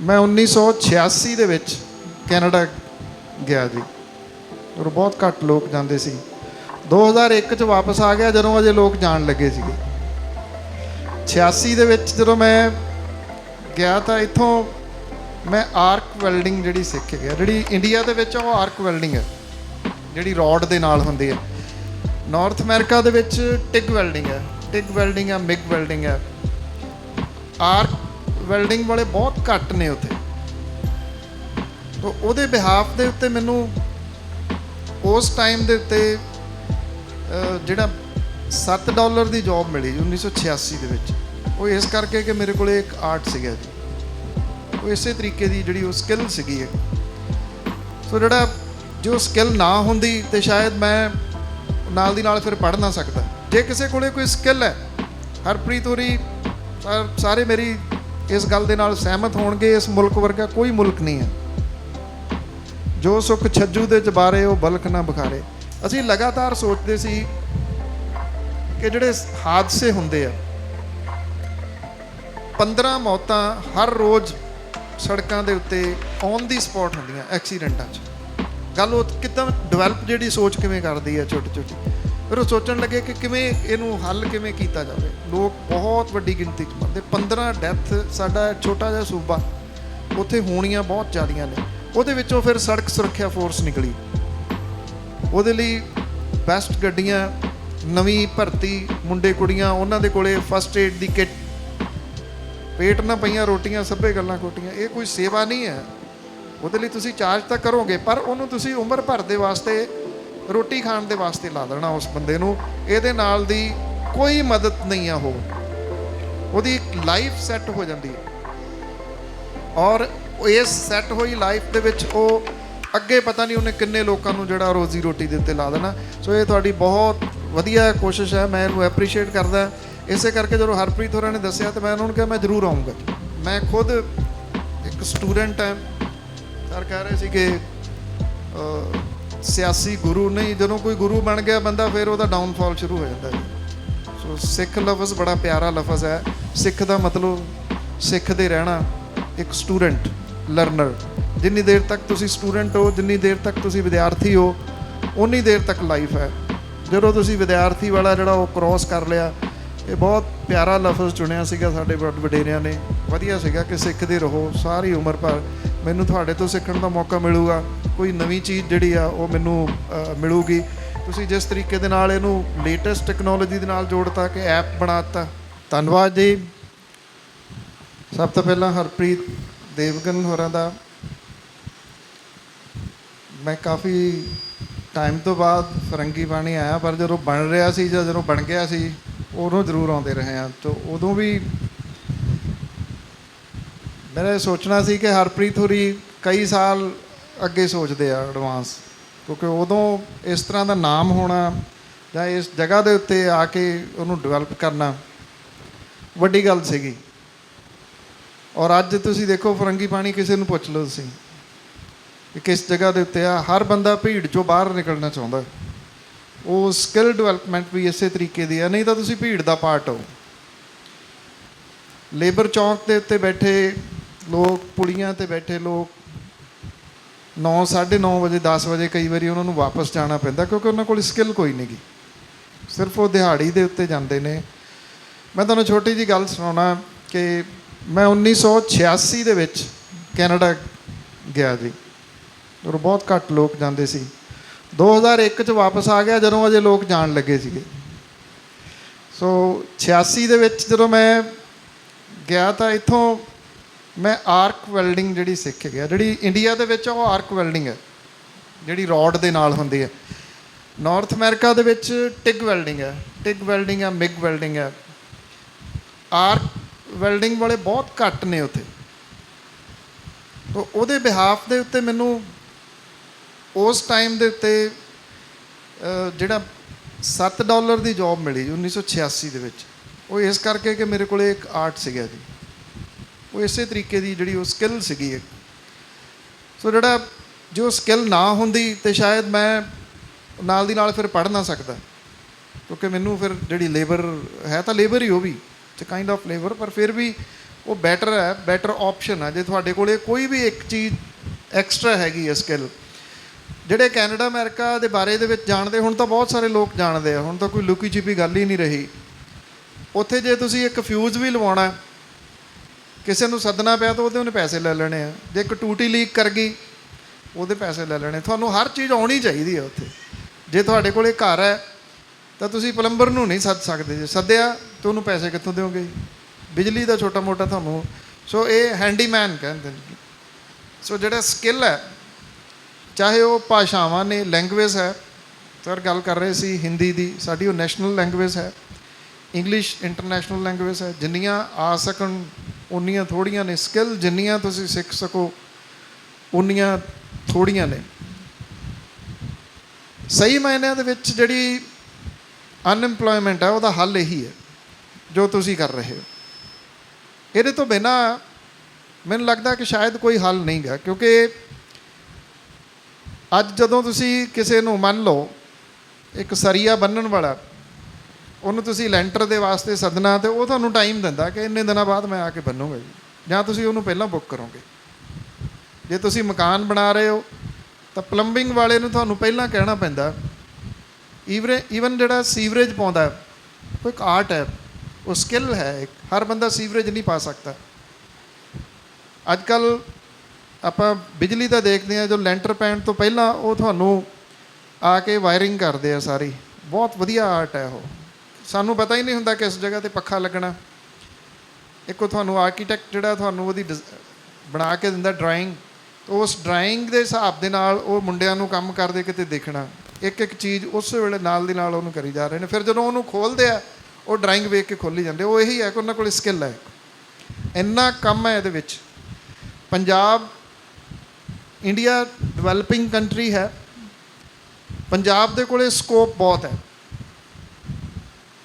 ਮੈਂ 1986 ਦੇ ਵਿੱਚ ਕੈਨੇਡਾ ਗਿਆ ਜੀ। ਔਰ ਬਹੁਤ ਘੱਟ ਲੋਕ ਜਾਂਦੇ ਸੀ। 2001 ਚ ਵਾਪਸ ਆ ਗਿਆ ਜਦੋਂ ਅਜੇ ਲੋਕ ਜਾਣ ਲੱਗੇ ਸੀਗੇ। 86 ਦੇ ਵਿੱਚ ਜਦੋਂ ਮੈਂ ਗਿਆ ਤਾਂ ਇੱਥੋਂ ਮੈਂ ਆਰਕ ਵੈਲਡਿੰਗ ਜਿਹੜੀ ਸਿੱਖ ਗਿਆ। ਜਿਹੜੀ ਇੰਡੀਆ ਦੇ ਵਿੱਚ ਉਹ ਆਰਕ ਵੈਲਡਿੰਗ ਹੈ। ਜਿਹੜੀ ਰੋਡ ਦੇ ਨਾਲ ਹੁੰਦੀ ਹੈ। ਨਾਰਥ ਅਮਰੀਕਾ ਦੇ ਵਿੱਚ ਟਿਗ ਵੈਲਡਿੰਗ ਹੈ। ਟਿਗ ਵੈਲਡਿੰਗ ਹੈ ਮਿਗ ਵੈਲਡਿੰਗ ਹੈ। ਆਰਕ ਵੈਲਡਿੰਗ ਵਾਲੇ ਬਹੁਤ ਘੱਟ ਨੇ ਉੱਥੇ। ਤਾਂ ਉਹਦੇ ਬਿਹਾਫ ਦੇ ਉੱਤੇ ਮੈਨੂੰ ਉਸ ਟਾਈਮ ਦੇ ਉੱਤੇ ਜਿਹੜਾ 7 ਡਾਲਰ ਦੀ ਜੌਬ ਮਿਲੀ 1986 ਦੇ ਵਿੱਚ। ਉਹ ਇਸ ਕਰਕੇ ਕਿ ਮੇਰੇ ਕੋਲੇ ਇੱਕ ਆਰਟ ਸੀਗਾ ਜੀ। ਉਹ ਇਸੇ ਤਰੀਕੇ ਦੀ ਜਿਹੜੀ ਉਹ ਸਕਿੱਲ ਸੀਗੀ ਹੈ ਸੋ ਜਿਹੜਾ ਜੋ ਸਕਿੱਲ ਨਾ ਹੁੰਦੀ ਤੇ ਸ਼ਾਇਦ ਮੈਂ ਨਾਲ ਦੀ ਨਾਲ ਫਿਰ ਪੜ੍ਹ ਨਾ ਸਕਦਾ। ਜੇ ਕਿਸੇ ਕੋਲੇ ਕੋਈ ਸਕਿੱਲ ਹੈ, ਹਰਪ੍ਰੀਤ ਹੋਰੀ ਸਾਰੇ ਮੇਰੀ ਇਸ ਗੱਲ ਦੇ ਨਾਲ ਸਹਿਮਤ ਹੋਣਗੇ, ਇਸ ਮੁਲਕ ਵਰਗਾ ਕੋਈ ਮੁਲਕ ਨਹੀਂ ਹੈ। ਜੋ ਸੁਖ ਛੱਜੂ ਦੇ ਜਬਾਰੇ ਉਹ ਬਲਕ ਨਾ ਬਖਾਰੇ। ਅਸੀਂ ਲਗਾਤਾਰ ਸੋਚਦੇ ਸੀ ਕਿ ਜਿਹੜੇ ਹਾਦਸੇ ਹੁੰਦੇ ਆ 15 ਮੌਤਾਂ ਹਰ ਰੋਜ਼ ਸੜਕਾਂ ਦੇ ਉੱਤੇ ਔਨ ਦੀ ਸਪੌਟ ਹੁੰਦੀਆਂ, ਐਕਸੀਡੈਂਟਾਂ 'ਚ। ਗੱਲ ਉਹ ਕਿਦਾਂ ਡਿਵੈਲਪ ਜਿਹੜੀ ਸੋਚ ਕਿਵੇਂ ਕਰਦੀ ਹੈ ਛੋਟੀ ਛੋਟੀ ਫਿਰ ਉਹ ਸੋਚਣ ਲੱਗੇ ਕਿ ਕਿਵੇਂ ਇਹਨੂੰ ਹੱਲ ਕਿਵੇਂ ਕੀਤਾ ਜਾਵੇ। ਲੋਕ ਬਹੁਤ ਵੱਡੀ ਗਿਣਤੀ 'ਚ ਮਰਦੇ। 15 ਡੈਥ ਸਾਡਾ ਛੋਟਾ ਜਿਹਾ ਸੂਬਾ, ਉੱਥੇ ਹੋਣੀਆਂ ਬਹੁਤ ਜ਼ਿਆਦੀਆਂ ਨੇ। ਉਹਦੇ ਵਿੱਚੋਂ ਫਿਰ ਸੜਕ ਸੁਰੱਖਿਆ ਫੋਰਸ ਨਿਕਲੀ। ਉਹਦੇ ਲਈ ਬੈਸਟ ਗੱਡੀਆਂ, ਨਵੀਂ ਭਰਤੀ, ਮੁੰਡੇ ਕੁੜੀਆਂ, ਉਹਨਾਂ ਦੇ ਕੋਲੇ ਫਸਟ ਏਡ ਦੀ ਕਿੱਟ ਪੇਟ ਨਾ ਪਈਆਂ, ਰੋਟੀਆਂ, ਸਭੇ ਗੱਲਾਂ ਕੋਟੀਆਂ ਇਹ ਕੋਈ ਸੇਵਾ ਨਹੀਂ ਹੈ। ਉਹਦੇ ਲਈ ਤੁਸੀਂ ਚਾਰਜ ਤਾਂ ਕਰੋਗੇ, ਪਰ ਉਹਨੂੰ ਤੁਸੀਂ ਉਮਰ ਭਰ ਦੇ ਵਾਸਤੇ ਰੋਟੀ ਖਾਣ ਦੇ ਵਾਸਤੇ ਲਾ ਦੇਣਾ ਉਸ ਬੰਦੇ ਨੂੰ, ਇਹਦੇ ਨਾਲ ਦੀ ਕੋਈ ਮਦਦ ਨਹੀਂ ਆ ਹੋ ਉਹਦੀ ਲਾਈਫ ਸੈੱਟ ਹੋ ਜਾਂਦੀ ਹੈ। ਔਰ ਇਸ ਸੈੱਟ ਹੋਈ ਲਾਈਫ ਦੇ ਵਿੱਚ ਉਹ ਅੱਗੇ ਪਤਾ ਨਹੀਂ ਉਹਨੇ ਕਿੰਨੇ ਲੋਕਾਂ ਨੂੰ ਜਿਹੜਾ ਰੋਜ਼ੀ ਰੋਟੀ ਦੇ ਉੱਤੇ ਲਾ ਦੇਣਾ। ਸੋ ਇਹ ਤੁਹਾਡੀ ਬਹੁਤ ਵਧੀਆ ਕੋਸ਼ਿਸ਼ ਹੈ, ਮੈਂ ਇਹਨੂੰ ਐਪਰੀਸ਼ੀਏਟ ਕਰਦਾ। ਇਸੇ ਕਰਕੇ ਜਦੋਂ ਹਰਪ੍ਰੀਤ ਹੋਰਾਂ ਨੇ ਦੱਸਿਆ ਤਾਂ ਮੈਂ ਉਹਨਾਂ ਨੂੰ ਕਿਹਾ, ਮੈਂ ਜ਼ਰੂਰ ਆਉਂਗਾ ਮੈਂ ਖੁਦ ਇੱਕ ਸਟੂਡੈਂਟ ਹਾਂ। ਸਰ ਕਹਿ ਰਹੇ ਸੀ ਕਿ ਸਿਆਸੀ ਗੁਰੂ ਨਹੀਂ, ਜਦੋਂ ਕੋਈ ਗੁਰੂ ਬਣ ਗਿਆ ਬੰਦਾ, ਫਿਰ ਉਹਦਾ ਡਾਊਨਫਾਲ ਸ਼ੁਰੂ ਹੋ ਜਾਂਦਾ ਹੈ ਸੋ ਸਿੱਖ ਲਫ਼ਜ਼ ਬੜਾ ਪਿਆਰਾ ਲਫ਼ਜ਼ ਹੈ। ਸਿੱਖ ਦਾ ਮਤਲਬ ਸਿੱਖ ਦੇ ਰਹਿਣਾ ਇੱਕ ਸਟੂਡੈਂਟ ਲਰਨਰ ਜਿੰਨੀ ਦੇਰ ਤੱਕ ਤੁਸੀਂ ਸਟੂਡੈਂਟ ਹੋ, ਜਿੰਨੀ ਦੇਰ ਤੱਕ ਤੁਸੀਂ ਵਿਦਿਆਰਥੀ ਹੋ ਉਨੀ ਦੇਰ ਤੱਕ ਲਾਈਫ ਹੈ। ਜਦੋਂ ਤੁਸੀਂ ਵਿਦਿਆਰਥੀ ਵਾਲਾ ਜਿਹੜਾ ਉਹ ਕ੍ਰੋਸ ਕਰ ਲਿਆ ਇਹ ਬਹੁਤ ਪਿਆਰਾ ਲਫ਼ਜ਼ ਚੁਣਿਆ ਸੀਗਾ ਸਾਡੇ ਵੱਡ ਵਡੇਰਿਆਂ ਨੇ। ਵਧੀਆ ਸੀਗਾ ਕਿ ਸਿੱਖਦੇ ਰਹੋ ਸਾਰੀ ਉਮਰ ਭਰ। ਮੈਨੂੰ ਤੁਹਾਡੇ ਤੋਂ ਸਿੱਖਣ ਦਾ ਮੌਕਾ ਮਿਲੂਗਾ। ਕੋਈ ਨਵੀਂ ਚੀਜ਼ ਜਿਹੜੀ ਆ ਉਹ ਮੈਨੂੰ ਅ, ਮਿਲੂਗੀ। ਤੁਸੀਂ ਜਿਸ ਤਰੀਕੇ ਦੇ ਨਾਲ ਇਹਨੂੰ ਲੇਟੈਸਟ ਟੈਕਨੋਲੋਜੀ ਦੇ ਨਾਲ ਜੋੜਤਾ ਕਿ ਐਪ ਬਣਾਤਾ ਧੰਨਵਾਦ ਜੀ। ਸਭ ਤੋਂ ਪਹਿਲਾਂ ਹਰਪ੍ਰੀਤ ਦੇਵਗਨ ਹੋਰਾਂ ਦਾ। ਮੈਂ ਕਾਫੀ ਟਾਈਮ ਤੋਂ ਬਾਅਦ ਫਰੰਗੀ ਬਾਣੀ ਆਇਆ ਪਰ ਜਦੋਂ ਬਣ ਰਿਹਾ ਸੀ ਜਾਂ ਜਦੋਂ ਬਣ ਗਿਆ ਸੀ ਉਦੋਂ ਜ਼ਰੂਰ ਆਉਂਦੇ ਰਹੇ ਆ ਤੋਂ ਉਦੋਂ ਵੀ ਮੇਰੇ ਸੋਚਣਾ ਸੀ ਕਿ ਹਰਪ੍ਰੀਤ ਹੋਰੀ ਕਈ ਸਾਲ ਅੱਗੇ ਸੋਚਦੇ ਆ ਐਡਵਾਂਸ, ਕਿਉਂਕਿ ਉਦੋਂ ਇਸ ਤਰ੍ਹਾਂ ਦਾ ਨਾਮ ਹੋਣਾ ਜਾਂ ਇਸ ਜਗ੍ਹਾ ਦੇ ਉੱਤੇ ਆ ਕੇ ਉਹਨੂੰ ਡਿਵੈਲਪ ਕਰਨਾ ਵੱਡੀ ਗੱਲ ਸੀਗੀ। ਔਰ ਅੱਜ ਤੁਸੀਂ ਦੇਖੋ ਫਰੰਗੀ ਪਾਣੀ ਕਿਸੇ ਨੂੰ ਪੁੱਛ ਲਓ ਤੁਸੀਂ ਕਿ ਕਿਸ ਜਗ੍ਹਾ ਦੇ ਉੱਤੇ ਆ, ਹਰ ਬੰਦਾ ਭੀੜ ਚੋਂ ਬਾਹਰ ਨਿਕਲਣਾ ਚਾਹੁੰਦਾ। ਉਹ ਸਕਿੱਲ ਡਿਵੈਲਪਮੈਂਟ ਵੀ ਇਸੇ ਤਰੀਕੇ ਦੀ ਆ, ਨਹੀਂ ਤਾਂ ਤੁਸੀਂ ਭੀੜ ਦਾ ਪਾਰਟ ਹੋ। ਲੇਬਰ ਚੌਂਕ ਦੇ ਉੱਤੇ ਬੈਠੇ ਲੋਕ ਪੁੜੀਆਂ ਤੇ ਬੈਠੇ ਲੋਕ 9 9:30 ਵਜੇ 10 ਵਜੇ ਕਈ ਵਾਰੀ ਉਹਨਾਂ ਨੂੰ ਵਾਪਸ ਜਾਣਾ ਪੈਂਦਾ ਕਿਉਂਕਿ ਉਹਨਾਂ ਕੋਲ ਸਕਿੱਲ ਕੋਈ ਨਹੀਂਗੀ ਸਿਰਫ ਉਹ ਦਿਹਾੜੀ ਦੇ ਉੱਤੇ ਜਾਂਦੇ ਨੇ। ਮੈਂ ਤੁਹਾਨੂੰ ਛੋਟੀ ਜੀ ਗੱਲ ਸੁਣਾਉਣਾ ਕਿ ਮੈਂ 1986 ਦੇ ਵਿੱਚ ਕੈਨੇਡਾ ਗਿਆ ਜੀ। ਔਰ ਬਹੁਤ ਘੱਟ ਲੋਕ ਜਾਂਦੇ ਸੀ। 2001 ਚ ਵਾਪਸ ਆ ਗਿਆ ਜਦੋਂ ਅਜੇ ਲੋਕ ਜਾਣ ਲੱਗੇ ਸੀਗੇ। ਸੋ 86 ਦੇ ਵਿੱਚ ਜਦੋਂ ਮੈਂ ਗਿਆ ਤਾਂ ਇੱਥੋਂ ਮੈਂ ਆਰਕ ਵੈਲਡਿੰਗ ਜਿਹੜੀ ਸਿੱਖ ਗਿਆ, ਜਿਹੜੀ ਇੰਡੀਆ ਦੇ ਵਿੱਚ ਉਹ ਆਰਕ ਵੈਲਡਿੰਗ ਹੈ, ਜਿਹੜੀ ਰੋਡ ਦੇ ਨਾਲ ਹੁੰਦੀ ਹੈ। ਨਾਰਥ ਅਮਰੀਕਾ ਦੇ ਵਿੱਚ ਟਿਗ ਵੈਲਡਿੰਗ ਹੈ, ਟਿਗ ਵੈਲਡਿੰਗ ਹੈ ਮਿਗ ਵੈਲਡਿੰਗ ਹੈ। ਆਰਕ ਵੈਲਡਿੰਗ ਵਾਲੇ ਬਹੁਤ ਘੱਟ ਨੇ ਉੱਥੇ। ਉਹਦੇ ਬਿਹਾਫ ਦੇ ਉੱਤੇ ਮੈਨੂੰ ਉਸ ਟਾਈਮ ਦੇ ਉੱਤੇ ਜਿਹੜਾ 7 ਡਾਲਰ ਦੀ ਜੌਬ ਮਿਲੀ 1986 ਦੇ ਵਿੱਚ, ਉਹ ਇਸ ਕਰਕੇ ਕਿ ਮੇਰੇ ਕੋਲੇ ਇੱਕ ਆਰਟ ਸੀਗਾ ਜੀ। ਉਹ ਇਸੇ ਤਰੀਕੇ ਦੀ ਜਿਹੜੀ ਉਹ ਸਕਿੱਲ ਸੀਗੀ ਇੱਕ। ਸੋ ਜਿਹੜਾ ਜੋ ਸਕਿੱਲ ਨਾ ਹੁੰਦੀ ਤੇ ਸ਼ਾਇਦ ਮੈਂ ਨਾਲ ਦੀ ਨਾਲ ਫਿਰ ਪੜ੍ਹ ਨਾ ਸਕਦਾ। ਕਿਉਂਕਿ ਮੈਨੂੰ ਫਿਰ ਜਿਹੜੀ ਲੇਬਰ ਹੈ ਤਾਂ ਲੇਬਰ ਹੀ ਉਹ ਵੀ ਇਟਸ ਕਾਈਂਡ ਆਫ ਲੇਬਰ ਪਰ ਫਿਰ ਵੀ ਉਹ ਬੈਟਰ ਹੈ ਬੈਟਰ ਆਪਸ਼ਨ ਹੈ ਜੇ ਤੁਹਾਡੇ ਕੋਲੇ ਕੋਈ ਵੀ ਇੱਕ ਚੀਜ਼ ਐਕਸਟਰਾ ਹੈਗੀ ਹੈ ਸਕਿੱਲ ਜਿਹੜੇ ਕੈਨੇਡਾ, ਅਮਰੀਕਾ ਦੇ ਬਾਰੇ ਦੇ ਵਿੱਚ ਜਾਣਦੇ, ਹੁਣ ਤਾਂ ਬਹੁਤ ਸਾਰੇ ਲੋਕ ਜਾਣਦੇ ਆ। ਹੁਣ ਤਾਂ ਕੋਈ ਲੁਕੀ ਛਿਪੀ ਗੱਲ ਹੀ ਨਹੀਂ ਰਹੀ। ਉੱਥੇ ਜੇ ਤੁਸੀਂ ਇੱਕ ਫਿਊਜ਼ ਵੀ ਲਵਾਉਣਾ ਕਿਸੇ ਨੂੰ ਸੱਦਣਾ ਪਿਆ ਤਾਂ ਉਹਦੇ ਉਹਨੇ ਪੈਸੇ ਲੈ ਲੈਣੇ ਆ। ਜੇ ਇੱਕ ਟੂਟੀ ਲੀਕ ਕਰ ਗਈ, ਉਹਦੇ ਪੈਸੇ ਲੈ ਲੈਣੇ। ਤੁਹਾਨੂੰ ਹਰ ਚੀਜ਼ ਆਉਣੀ ਚਾਹੀਦੀ ਹੈ ਉੱਥੇ। ਜੇ ਤੁਹਾਡੇ ਕੋਲੇ ਘਰ ਹੈ, ਤਾਂ ਤੁਸੀਂ ਪਲੰਬਰ ਨੂੰ ਨਹੀਂ ਸੱਦ ਸਕਦੇ। ਜੇ ਸੱਦਿਆ, ਤਾਂ ਉਹਨੂੰ ਪੈਸੇ ਕਿੱਥੋਂ ਦਿਓਗੇ? ਬਿਜਲੀ ਦਾ ਛੋਟਾ ਮੋਟਾ ਤੁਹਾਨੂੰ। ਸੋ ਇਹ ਹੈਂਡੀਮੈਨ ਕਹਿੰਦੇ ਨੇ। ਸੋ ਜਿਹੜਾ ਸਕਿੱਲ ਹੈ ਚਾਹੇ ਉਹ ਭਾਸ਼ਾਵਾਂ ਨੇ ਲੈਂਗੁਏਜ ਹੈ, ਸਰ ਗੱਲ ਕਰ ਰਹੇ ਸੀ ਹਿੰਦੀ ਦੀ, ਸਾਡੀ ਉਹ ਨੈਸ਼ਨਲ ਲੈਂਗੁਏਜ ਹੈ ਇੰਗਲਿਸ਼ ਇੰਟਰਨੈਸ਼ਨਲ ਲੈਂਗੁਏਜ ਹੈ, ਜਿੰਨੀਆਂ ਆ ਸਕਣ, ਉਨੀਆਂ ਥੋੜੀਆਂ ਨੇ ਸਕਿੱਲ ਜਿੰਨੀਆਂ ਤੁਸੀਂ ਸਿੱਖ ਸਕੋ, ਉਨੀਆਂ ਥੋੜੀਆਂ ਨੇ। ਸਹੀ ਮਾਇਨਿਆਂ ਦੇ ਵਿੱਚ ਜਿਹੜੀ ਅਨਐਮਪਲੋਇਮੈਂਟ ਹੈ, ਉਹਦਾ ਹੱਲ ਇਹੀ ਹੈ, ਜੋ ਤੁਸੀਂ ਕਰ ਰਹੇ ਹੋ। ਇਹਦੇ ਤੋਂ ਬਿਨਾ ਮੈਨੂੰ ਲੱਗਦਾ ਕਿ ਸ਼ਾਇਦ ਕੋਈ ਹੱਲ ਨਹੀਂ ਗਾ, ਕਿਉਂਕਿ ਅੱਜ ਜਦੋਂ ਤੁਸੀਂ ਕਿਸੇ ਨੂੰ ਮੰਨ ਲਓ, ਇੱਕ ਸਰੀਆ ਬੰਨਣ ਵਾਲਾ, ਉਹਨੂੰ ਤੁਸੀਂ ਲੈਂਟਰ ਦੇ ਵਾਸਤੇ ਸੱਦਣਾ ਤੇ ਉਹ ਤੁਹਾਨੂੰ ਟਾਈਮ ਦਿੰਦਾ ਕਿ ਇੰਨੇ ਦਿਨਾਂ ਬਾਅਦ ਮੈਂ ਆ ਕੇ ਬੰਨੂਗਾ ਜੀ। ਜਾਂ ਤੁਸੀਂ ਉਹਨੂੰ ਪਹਿਲਾਂ ਬੁੱਕ ਕਰੋਗੇ। ਜੇ ਤੁਸੀਂ ਮਕਾਨ ਬਣਾ ਰਹੇ ਹੋ, ਤਾਂ ਪਲੰਬਿੰਗ ਵਾਲੇ ਨੂੰ ਤੁਹਾਨੂੰ ਪਹਿਲਾਂ ਕਹਿਣਾ ਪੈਂਦਾ ਈਵਰੇ ਈਵਨ ਜਿਹੜਾ ਸੀਵਰੇਜ ਪਾਉਂਦਾ, ਉਹ ਇੱਕ ਆਰਟ ਹੈ। ਉਹ ਸਕਿੱਲ ਹੈ ਇੱਕ। ਹਰ ਬੰਦਾ ਸੀਵਰੇਜ ਨਹੀਂ ਪਾ ਸਕਦਾ। ਅੱਜ ਕੱਲ ਆਪਾਂ ਬਿਜਲੀ ਦਾ ਦੇਖਦੇ ਆ ਜੋ ਲੈਂਟਰ ਪੈਣ ਤੋਂ ਪਹਿਲਾਂ ਉਹ ਤੁਹਾਨੂੰ ਆ ਕੇ ਵਾਇਰਿੰਗ ਕਰਦੇ ਆ ਸਾਰੀ। ਬਹੁਤ ਵਧੀਆ ਆਰਟ ਹੈ ਉਹ। ਸਾਨੂੰ ਪਤਾ ਹੀ ਨਹੀਂ ਹੁੰਦਾ ਕਿਸ ਜਗ੍ਹਾ ਤੇ ਪੱਖਾ ਲੱਗਣਾ। ਇੱਕੋ ਤੁਹਾਨੂੰ ਆਰਕੀਟੈਕਟ ਜਿਹੜਾ ਤੁਹਾਨੂੰ ਉਹਦੀ ਡਿਜ਼- ਬਣਾ ਕੇ ਦਿੰਦਾ ਡਰਾਇੰਗ ਉਸ ਡਰਾਇੰਗ ਦੇ ਹਿਸਾਬ ਦੇ ਨਾਲ ਉਹ ਮੁੰਡਿਆਂ ਨੂੰ ਕੰਮ ਕਰਦੇ ਕਿਤੇ ਦੇਖਣਾ। ਇੱਕ ਇੱਕ ਚੀਜ਼ ਉਸ ਵੇਲੇ ਨਾਲ ਦੀ ਨਾਲ ਉਹਨੂੰ ਕਰੀ ਜਾ ਰਹੇ ਨੇ। ਫਿਰ ਜਦੋਂ ਉਹਨੂੰ ਖੋਲਦੇ ਆ, ਉਹ ਡਰਾਇੰਗ ਵੇਖ ਕੇ ਖੋਲੀ ਜਾਂਦੇ ਉਹ ਇਹੀ ਹੈ ਕਿ ਉਹਨਾਂ ਕੋਲ ਸਕਿੱਲ ਹੈ। ਇੰਨਾ ਕੰਮ ਹੈ ਇਹਦੇ ਵਿੱਚ। ਪੰਜਾਬ ਇੰਡੀਆ ਡਿਵੈਲਪਿੰਗ ਕੰਟਰੀ ਹੈ ਪੰਜਾਬ ਦੇ ਕੋਲੇ ਸਕੋਪ ਬਹੁਤ ਹੈ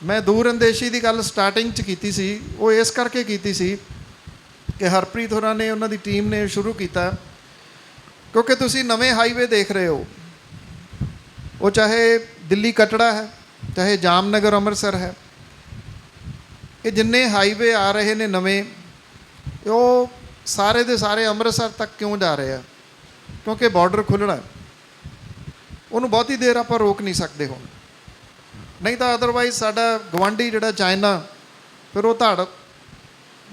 ਮੈਂ ਦੂਰ ਅੰਦੇਸ਼ੀ ਦੀ ਗੱਲ ਸਟਾਰਟਿੰਗ ਚ ਕੀਤੀ ਸੀ ਉਹ ਇਸ ਕਰਕੇ ਕੀਤੀ ਸੀ ਕਿ ਹਰਪ੍ਰੀਤ ਹੋਰਾਂ ਨੇ ਉਹਨਾਂ ਦੀ ਟੀਮ ਨੇ ਸ਼ੁਰੂ ਕੀਤਾ ਕਿਉਂਕਿ ਤੁਸੀਂ ਨਵੇਂ ਹਾਈਵੇ ਦੇਖ ਰਹੇ ਹੋ ਉਹ ਚਾਹੇ ਦਿੱਲੀ ਕਟੜਾ ਹੈ ਚਾਹੇ ਜਾਮਨਗਰ ਅੰਮ੍ਰਿਤਸਰ ਹੈ ਇਹ ਜਿੰਨੇ ਹਾਈਵੇ ਆ ਰਹੇ ਨੇ ਨਵੇਂ ਉਹ ਸਾਰੇ ਦੇ ਸਾਰੇ ਅੰਮ੍ਰਿਤਸਰ ਤੱਕ ਕਿਉਂ ਜਾ ਰਹੇ ਆ ਕਿਉਂਕਿ ਬਾਰਡਰ ਖੁੱਲਣਾ ਉਹਨੂੰ ਬਹੁਤੀ ਦੇਰ ਆਪਾਂ ਰੋਕ ਨਹੀਂ ਸਕਦੇ ਹੁਣ। ਨਹੀਂ ਤਾਂ ਅਦਰਵਾਈਜ਼ ਸਾਡਾ ਗਵਾਂਢੀ ਜਿਹੜਾ ਚਾਈਨਾ, ਫਿਰ ਉਹ ਧੜ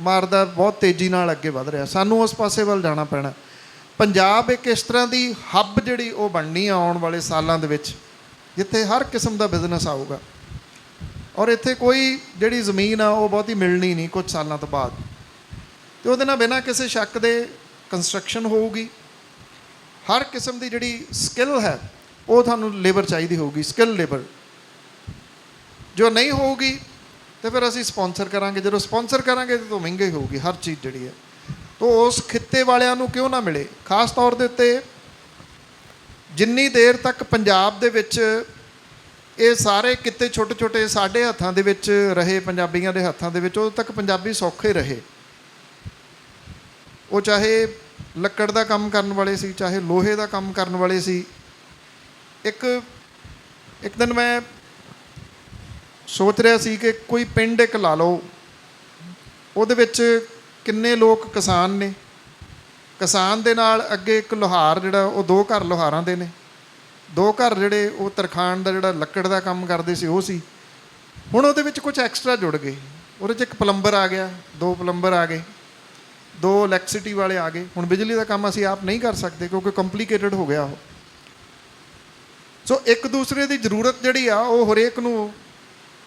ਮਾਰਦਾ, ਬਹੁਤ ਤੇਜ਼ੀ ਨਾਲ ਅੱਗੇ ਵਧ ਰਿਹਾ। ਸਾਨੂੰ ਉਸ ਪਾਸੇ ਵੱਲ ਜਾਣਾ ਪੈਣਾ। ਪੰਜਾਬ ਇੱਕ ਇਸ ਤਰ੍ਹਾਂ ਦੀ ਹੱਬ ਜਿਹੜੀ ਉਹ ਬਣਨੀ ਆ ਆਉਣ ਵਾਲੇ ਸਾਲਾਂ ਦੇ ਵਿੱਚ, ਜਿੱਥੇ ਹਰ ਕਿਸਮ ਦਾ ਬਿਜ਼ਨਸ ਆਊਗਾ। ਔਰ ਇੱਥੇ ਕੋਈ ਜਿਹੜੀ ਜ਼ਮੀਨ ਆ, ਉਹ ਬਹੁਤੀ ਮਿਲਣੀ ਨਹੀਂ ਕੁਝ ਸਾਲਾਂ ਤੋਂ ਬਾਅਦ। ਤੇ ਉਹਦੇ ਨਾਲ ਬਿਨਾਂ ਕਿਸੇ ਸ਼ੱਕ ਦੇ ਕੰਸਟਰਕਸ਼ਨ ਹੋਊਗੀ। ਹਰ ਕਿਸਮ ਦੀ ਜਿਹੜੀ ਸਕਿੱਲ ਹੈ, ਉਹ ਤੁਹਾਨੂੰ ਲੇਬਰ ਚਾਹੀਦੀ ਹੋਊਗੀ ਸਕਿੱਲ ਲੇਬਰ ਜੋ ਨਹੀਂ ਹੋਊਗੀ, ਤੇ ਫਿਰ ਅਸੀਂ ਸਪਾਂਸਰ ਕਰਾਂਗੇ। ਜਦੋਂ ਸਪਾਂਸਰ ਕਰਾਂਗੇ, ਤਾਂ ਮਹਿੰਗੀ ਹੋਊਗੀ, ਹਰ ਚੀਜ਼ ਜਿਹੜੀ ਹੈ। ਤੋ ਉਸ ਖਿੱਤੇ ਵਾਲਿਆਂ ਨੂੰ ਕਿਉਂ ਨਾ ਮਿਲੇ? ਖਾਸ ਤੌਰ ਦੇ ਉੱਤੇ ਜਿੰਨੀ ਦੇਰ ਤੱਕ ਪੰਜਾਬ ਦੇ ਵਿੱਚ ਇਹ ਸਾਰੇ ਕਿੱਤੇ ਛੋਟੇ ਛੋਟੇ ਸਾਡੇ ਹੱਥਾਂ ਦੇ ਵਿੱਚ ਰਹੇ, ਪੰਜਾਬੀਆਂ ਦੇ ਹੱਥਾਂ ਦੇ ਵਿੱਚ, ਉਦੋਂ ਤੱਕ ਪੰਜਾਬੀ ਸੌਖੇ ਰਹੇ। ਉਹ ਚਾਹੇ ਲੱਕੜ ਦਾ ਕੰਮ ਕਰਨ ਵਾਲੇ ਸੀ, ਚਾਹੇ ਲੋਹੇ ਦਾ ਕੰਮ ਕਰਨ ਵਾਲੇ ਸੀ। ਇੱਕ ਇੱਕ ਦਿਨ ਮੈਂ ਸੋਚ ਰਿਹਾ ਸੀ ਕਿ ਕੋਈ ਪਿੰਡ ਇੱਕ ਲਾ ਲਓ। ਉਹਦੇ ਵਿੱਚ ਕਿੰਨੇ ਲੋਕ ਕਿਸਾਨ ਨੇ। ਕਿਸਾਨ ਦੇ ਨਾਲ ਅੱਗੇ ਇੱਕ ਲੋਹਾਰ ਜਿਹੜਾ, ਉਹ ਦੋ ਘਰ ਲੋਹਾਰਾਂ ਦੇ ਨੇ। ਦੋ ਘਰ ਜਿਹੜੇ, ਉਹ ਤਰਖਾਣ ਦਾ ਜਿਹੜਾ ਲੱਕੜ ਦਾ ਕੰਮ ਕਰਦੇ ਸੀ, ਉਹ ਸੀ। ਹੁਣ ਉਹਦੇ ਵਿੱਚ ਕੁਝ ਐਕਸਟਰਾ ਜੁੜ ਗਏ। ਉਹਦੇ 'ਚ ਇੱਕ ਪਲੰਬਰ ਆ ਗਿਆ, ਦੋ ਪਲੰਬਰ ਆ ਗਏ। ਦੋ ਇਲੈਕਟ੍ਰਿਸਿਟੀ ਵਾਲੇ ਆ ਗਏ। ਹੁਣ ਬਿਜਲੀ ਦਾ ਕੰਮ ਅਸੀਂ ਆਪ ਨਹੀਂ ਕਰ ਸਕਦੇ ਕਿਉਂਕਿ ਕੰਪਲਿਕੇਟਡ ਹੋ ਗਿਆ ਉਹ। ਸੋ ਇੱਕ ਦੂਸਰੇ ਦੀ ਜ਼ਰੂਰਤ ਜਿਹੜੀ ਆ, ਉਹ ਹਰੇਕ ਨੂੰ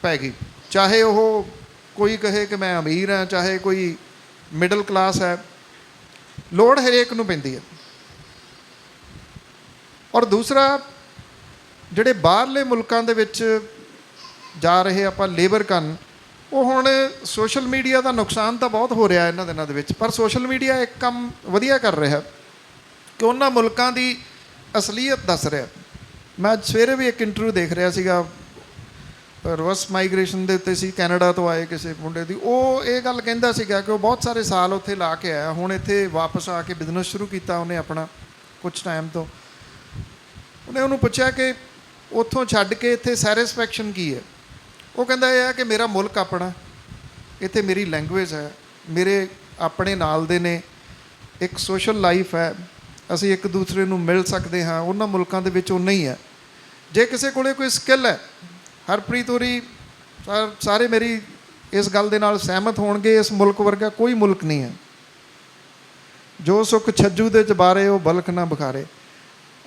ਪੈ ਗਈ। ਚਾਹੇ ਉਹ ਕੋਈ ਕਹੇ ਕਿ ਮੈਂ ਅਮੀਰ ਹਾਂ, ਚਾਹੇ ਕੋਈ ਮਿਡਲ ਕਲਾਸ ਹੈ, ਲੋੜ ਹਰੇਕ ਨੂੰ ਪੈਂਦੀ ਹੈ। ਔਰ ਦੂਸਰਾ, ਜਿਹੜੇ ਬਾਹਰਲੇ ਮੁਲਕਾਂ ਦੇ ਵਿੱਚ ਜਾ ਰਹੇ ਆਪਾਂ ਲੇਬਰ ਕਰਨ ਉਹ ਹੁਣ ਸੋਸ਼ਲ ਮੀਡੀਆ ਦਾ ਨੁਕਸਾਨ ਤਾਂ ਬਹੁਤ ਹੋ ਰਿਹਾ ਇਹਨਾਂ ਦਿਨਾਂ ਦੇ ਵਿੱਚ, ਪਰ ਸੋਸ਼ਲ ਮੀਡੀਆ ਇੱਕ ਕੰਮ ਵਧੀਆ ਕਰ ਰਿਹਾ ਕਿ ਉਹਨਾਂ ਮੁਲਕਾਂ ਦੀ ਅਸਲੀਅਤ ਦੱਸ ਰਿਹਾ। ਮੈਂ ਅੱਜ ਸਵੇਰੇ ਵੀ ਇੱਕ ਇੰਟਰਵਿਊ ਦੇਖ ਰਿਹਾ ਸੀਗਾ ਰਿਵਰਸ ਮਾਈਗ੍ਰੇਸ਼ਨ ਦੇ ਉੱਤੇ ਸੀ, ਕੈਨੇਡਾ ਤੋਂ ਆਏ ਕਿਸੇ ਮੁੰਡੇ ਦੀ। ਉਹ ਇਹ ਗੱਲ ਕਹਿੰਦਾ ਸੀਗਾ ਕਿ ਉਹ ਬਹੁਤ ਸਾਰੇ ਸਾਲ ਉੱਥੇ ਲਾ ਕੇ ਆਇਆ, ਹੁਣ ਇੱਥੇ ਵਾਪਸ ਆ ਕੇ ਬਿਜ਼ਨਸ ਸ਼ੁਰੂ ਕੀਤਾ ਉਹਨੇ ਆਪਣਾ ਕੁਝ ਟਾਈਮ ਤੋਂ। ਉਹਨੇ ਉਹਨੂੰ ਪੁੱਛਿਆ ਕਿ ਉੱਥੋਂ ਛੱਡ ਕੇ ਇੱਥੇ ਸੈਟੀਸਫੈਕਸ਼ਨ ਕੀ ਹੈ? ਉਹ ਕਹਿੰਦਾ ਇਹ ਹੈ ਕਿ ਮੇਰਾ ਮੁਲਕ ਆਪਣਾ ਇੱਥੇ ਮੇਰੀ ਲੈਂਗੁਏਜ ਹੈ, ਮੇਰੇ ਆਪਣੇ ਨਾਲ ਦੇ ਨੇ, ਇੱਕ ਸੋਸ਼ਲ ਲਾਈਫ ਹੈ, ਅਸੀਂ ਇੱਕ ਦੂਸਰੇ ਨੂੰ ਮਿਲ ਸਕਦੇ ਹਾਂ, ਉਹਨਾਂ ਮੁਲਕਾਂ ਦੇ ਵਿੱਚ ਉਹ ਨਹੀਂ ਹੈ। ਜੇ ਕਿਸੇ ਕੋਲੇ ਕੋਈ ਸਕਿੱਲ ਹੈ, ਹਰਪ੍ਰੀਤ ਹੋਰੀ ਸਾਰੇ ਮੇਰੀ ਇਸ ਗੱਲ ਦੇ ਨਾਲ ਸਹਿਮਤ ਹੋਣਗੇ, ਇਸ ਮੁਲਕ ਵਰਗਾ ਕੋਈ ਮੁਲਕ ਨਹੀਂ ਹੈ। ਜੋ ਸੁਖ ਛੱਜੂ ਦੇ ਜਬਾਰੇ ਉਹ ਬਲਕ ਨਾ ਬਖਾਰੇ।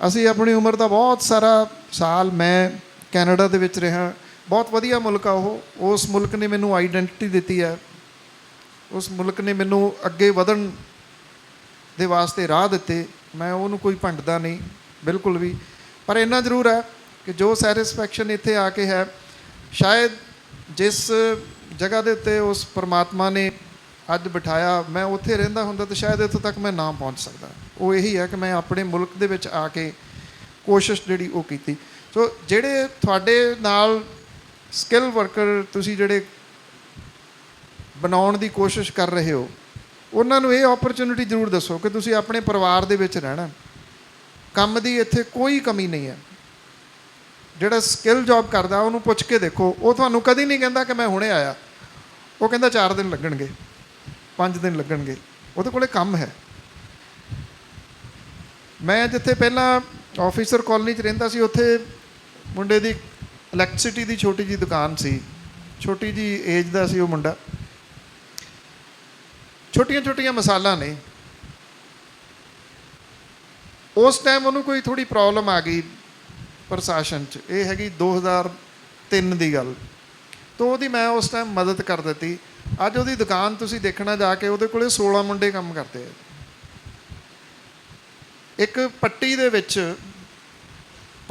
ਅਸੀਂ ਆਪਣੀ ਉਮਰ ਦਾ ਬਹੁਤ ਸਾਰਾ ਸਾਲ ਮੈਂ ਕੈਨੇਡਾ ਦੇ ਵਿੱਚ ਰਿਹਾ ਬਹੁਤ ਵਧੀਆ ਮੁਲਕ ਆ ਉਹ। ਉਸ ਮੁਲਕ ਨੇ ਮੈਨੂੰ ਆਈਡੈਂਟੀਟੀ ਦਿੱਤੀ ਹੈ। ਉਸ ਮੁਲਕ ਨੇ ਮੈਨੂੰ ਅੱਗੇ ਵਧਣ ਦੇ ਵਾਸਤੇ ਰਾਹ ਦਿੱਤੇ। ਮੈਂ ਉਹਨੂੰ ਕੋਈ ਭੰਡਦਾ ਨਹੀਂ, ਬਿਲਕੁਲ ਵੀ। ਪਰ ਇੰਨਾ ਜ਼ਰੂਰ ਹੈ ਕਿ ਜੋ ਸੈਟੀਸਫੈਕਸ਼ਨ ਇੱਥੇ ਆ ਕੇ ਹੈ, ਸ਼ਾਇਦ ਜਿਸ ਜਗ੍ਹਾ ਦੇ ਉੱਤੇ ਉਸ ਪਰਮਾਤਮਾ ਨੇ ਅੱਜ ਬਿਠਾਇਆ, ਮੈਂ ਉੱਥੇ ਰਹਿੰਦਾ ਹੁੰਦਾ ਤਾਂ ਸ਼ਾਇਦ ਇੱਥੋਂ ਤੱਕ ਮੈਂ ਨਾ ਪਹੁੰਚ ਸਕਦਾ। ਉਹ ਇਹੀ ਹੈ ਕਿ ਮੈਂ ਆਪਣੇ ਮੁਲਕ ਦੇ ਵਿੱਚ ਆ ਕੇ ਕੋਸ਼ਿਸ਼ ਜਿਹੜੀ ਉਹ ਕੀਤੀ। ਸੋ ਜਿਹੜੇ ਤੁਹਾਡੇ ਨਾਲ ਸਕਿੱਲ ਵਰਕਰ ਤੁਸੀਂ ਜਿਹੜੇ ਬਣਾਉਣ ਦੀ ਕੋਸ਼ਿਸ਼ ਕਰ ਰਹੇ ਹੋ, ਉਹਨਾਂ ਨੂੰ ਇਹ ਓਪਰਚੁਨਿਟੀ ਜ਼ਰੂਰ ਦੱਸੋ ਕਿ ਤੁਸੀਂ ਆਪਣੇ ਪਰਿਵਾਰ ਦੇ ਵਿੱਚ ਰਹਿਣਾ। ਕੰਮ ਦੀ ਇੱਥੇ ਕੋਈ ਕਮੀ ਨਹੀਂ ਹੈ। ਜਿਹੜਾ ਸਕਿੱਲ ਜੌਬ ਕਰਦਾ, ਉਹਨੂੰ ਪੁੱਛ ਕੇ ਦੇਖੋ। ਉਹ ਤੁਹਾਨੂੰ ਕਦੀ ਨਹੀਂ ਕਹਿੰਦਾ ਕਿ ਮੈਂ ਹੁਣੇ ਆਇਆ। ਉਹ ਕਹਿੰਦਾ ਚਾਰ ਦਿਨ ਲੱਗਣਗੇ, ਪੰਜ ਦਿਨ ਲੱਗਣਗੇ। ਉਹਦੇ ਕੋਲੇ ਕੰਮ ਹੈ। ਮੈਂ ਜਿੱਥੇ ਪਹਿਲਾਂ ਆਫੀਸਰ ਕਾਲਨੀ 'ਚ ਰਹਿੰਦਾ ਸੀ, ਉੱਥੇ ਮੁੰਡੇ ਦੀ ਇਲੈਕਟ੍ਰਿਸਿਟੀ ਦੀ ਛੋਟੀ ਜੀ ਦੁਕਾਨ ਸੀ। ਛੋਟੀ ਜੀ ਏਜ ਦਾ ਸੀ ਉਹ ਮੁੰਡਾ। ਛੋਟੀਆਂ ਛੋਟੀਆਂ ਮਸਾਲਾ ਨੇ। ਉਸ ਟਾਈਮ ਉਹਨੂੰ ਕੋਈ ਥੋੜੀ ਪ੍ਰੋਬਲਮ ਆ ਗਈ ਪ੍ਰਸ਼ਾਸਨ 'ਚ। ਇਹ ਹੈਗੀ 2003 ਦੀ ਗੱਲ। ਤੋਂ ਉਹਦੀ ਮੈਂ ਉਸ ਟਾਈਮ ਮਦਦ ਕਰ ਦਿੱਤੀ। ਅੱਜ ਉਹਦੀ ਦੁਕਾਨ ਤੁਸੀਂ ਦੇਖਣਾ ਜਾ ਕੇ ਉਹਦੇ ਕੋਲੇ 16 ਮੁੰਡੇ ਕੰਮ ਕਰਦੇ ਆ। ਇੱਕ ਪੱਟੀ ਦੇ ਵਿੱਚ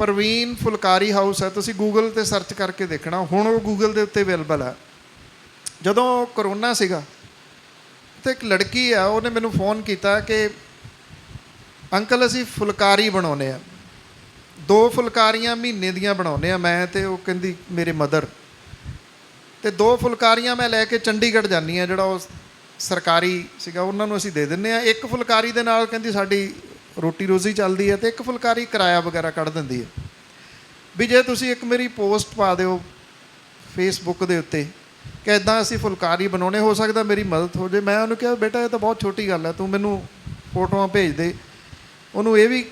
ਪ੍ਰਵੀਨ ਫੁਲਕਾਰੀ ਹਾਊਸ ਹੈ, ਤੁਸੀਂ ਗੂਗਲ ਤੇ ਸਰਚ ਕਰਕੇ ਦੇਖਣਾ। ਹੁਣ ਉਹ ਗੂਗਲ ਦੇ ਉੱਤੇ ਅਵੇਲੇਬਲ ਹੈ। ਜਦੋਂ ਕਰੋਨਾ ਸੀਗਾ, ਤੇ ਇੱਕ ਲੜਕੀ ਆ ਉਹਨੇ ਮੈਨੂੰ ਫੋਨ ਕੀਤਾ ਕਿ, ਅੰਕਲ, ਅਸੀਂ ਫੁਲਕਾਰੀ ਬਣਾਉਨੇ ਆ ਦੋ ਫੁਲਕਾਰੀਆਂ ਮਹੀਨੇ ਦੀਆਂ ਬਣਾਉਨੇ ਆ ਮੈਂ ਤੇ ਉਹ ਕਹਿੰਦੀ, ਮੇਰੇ ਮਦਰ ਤੇ ਦੋ ਫੁਲਕਾਰੀਆਂ ਮੈਂ ਲੈ ਕੇ ਚੰਡੀਗੜ੍ਹ ਜਾਂਦੀ ਆ ਜਿਹੜਾ ਉਹ ਸਰਕਾਰੀ ਸੀਗਾ, ਉਹਨਾਂ ਨੂੰ ਅਸੀਂ ਦੇ ਦਿੰਨੇ ਆ ਇੱਕ ਫੁਲਕਾਰੀ ਦੇ ਨਾਲ ਕਹਿੰਦੀ, ਸਾਡੀ ਰੋਟੀ ਰੋਜ਼ੀ ਚੱਲਦੀ ਹੈ ਤੇ ਇੱਕ ਫੁਲਕਾਰੀ ਕਿਰਾਇਆ ਵਗੈਰਾ ਕੱਢ ਦਿੰਦੀ ਹੈ। ਵੀ ਜੇ ਤੁਸੀਂ ਇੱਕ ਮੇਰੀ ਪੋਸਟ ਪਾ ਦਿਓ ਫੇਸਬੁੱਕ ਦੇ ਉੱਤੇ ਕਿ ਇਦਾਂ ਅਸੀਂ ਫੁਲਕਾਰੀ ਬਣਾਉਣੇ, ਹੋ ਸਕਦਾ ਮੇਰੀ ਮਦਦ ਹੋ ਜੇ। ਮੈਂ ਉਹਨੂੰ ਕਿਹਾ, ਬੇਟਾ, ਇਹ ਤਾਂ ਬਹੁਤ ਛੋਟੀ ਗੱਲ ਹੈ, ਤੂੰ ਮੈਨੂੰ ਫੋਟੋਆਂ ਭੇਜ ਦੇ। ਉਹਨੂੰ ਇਹ ਵੀ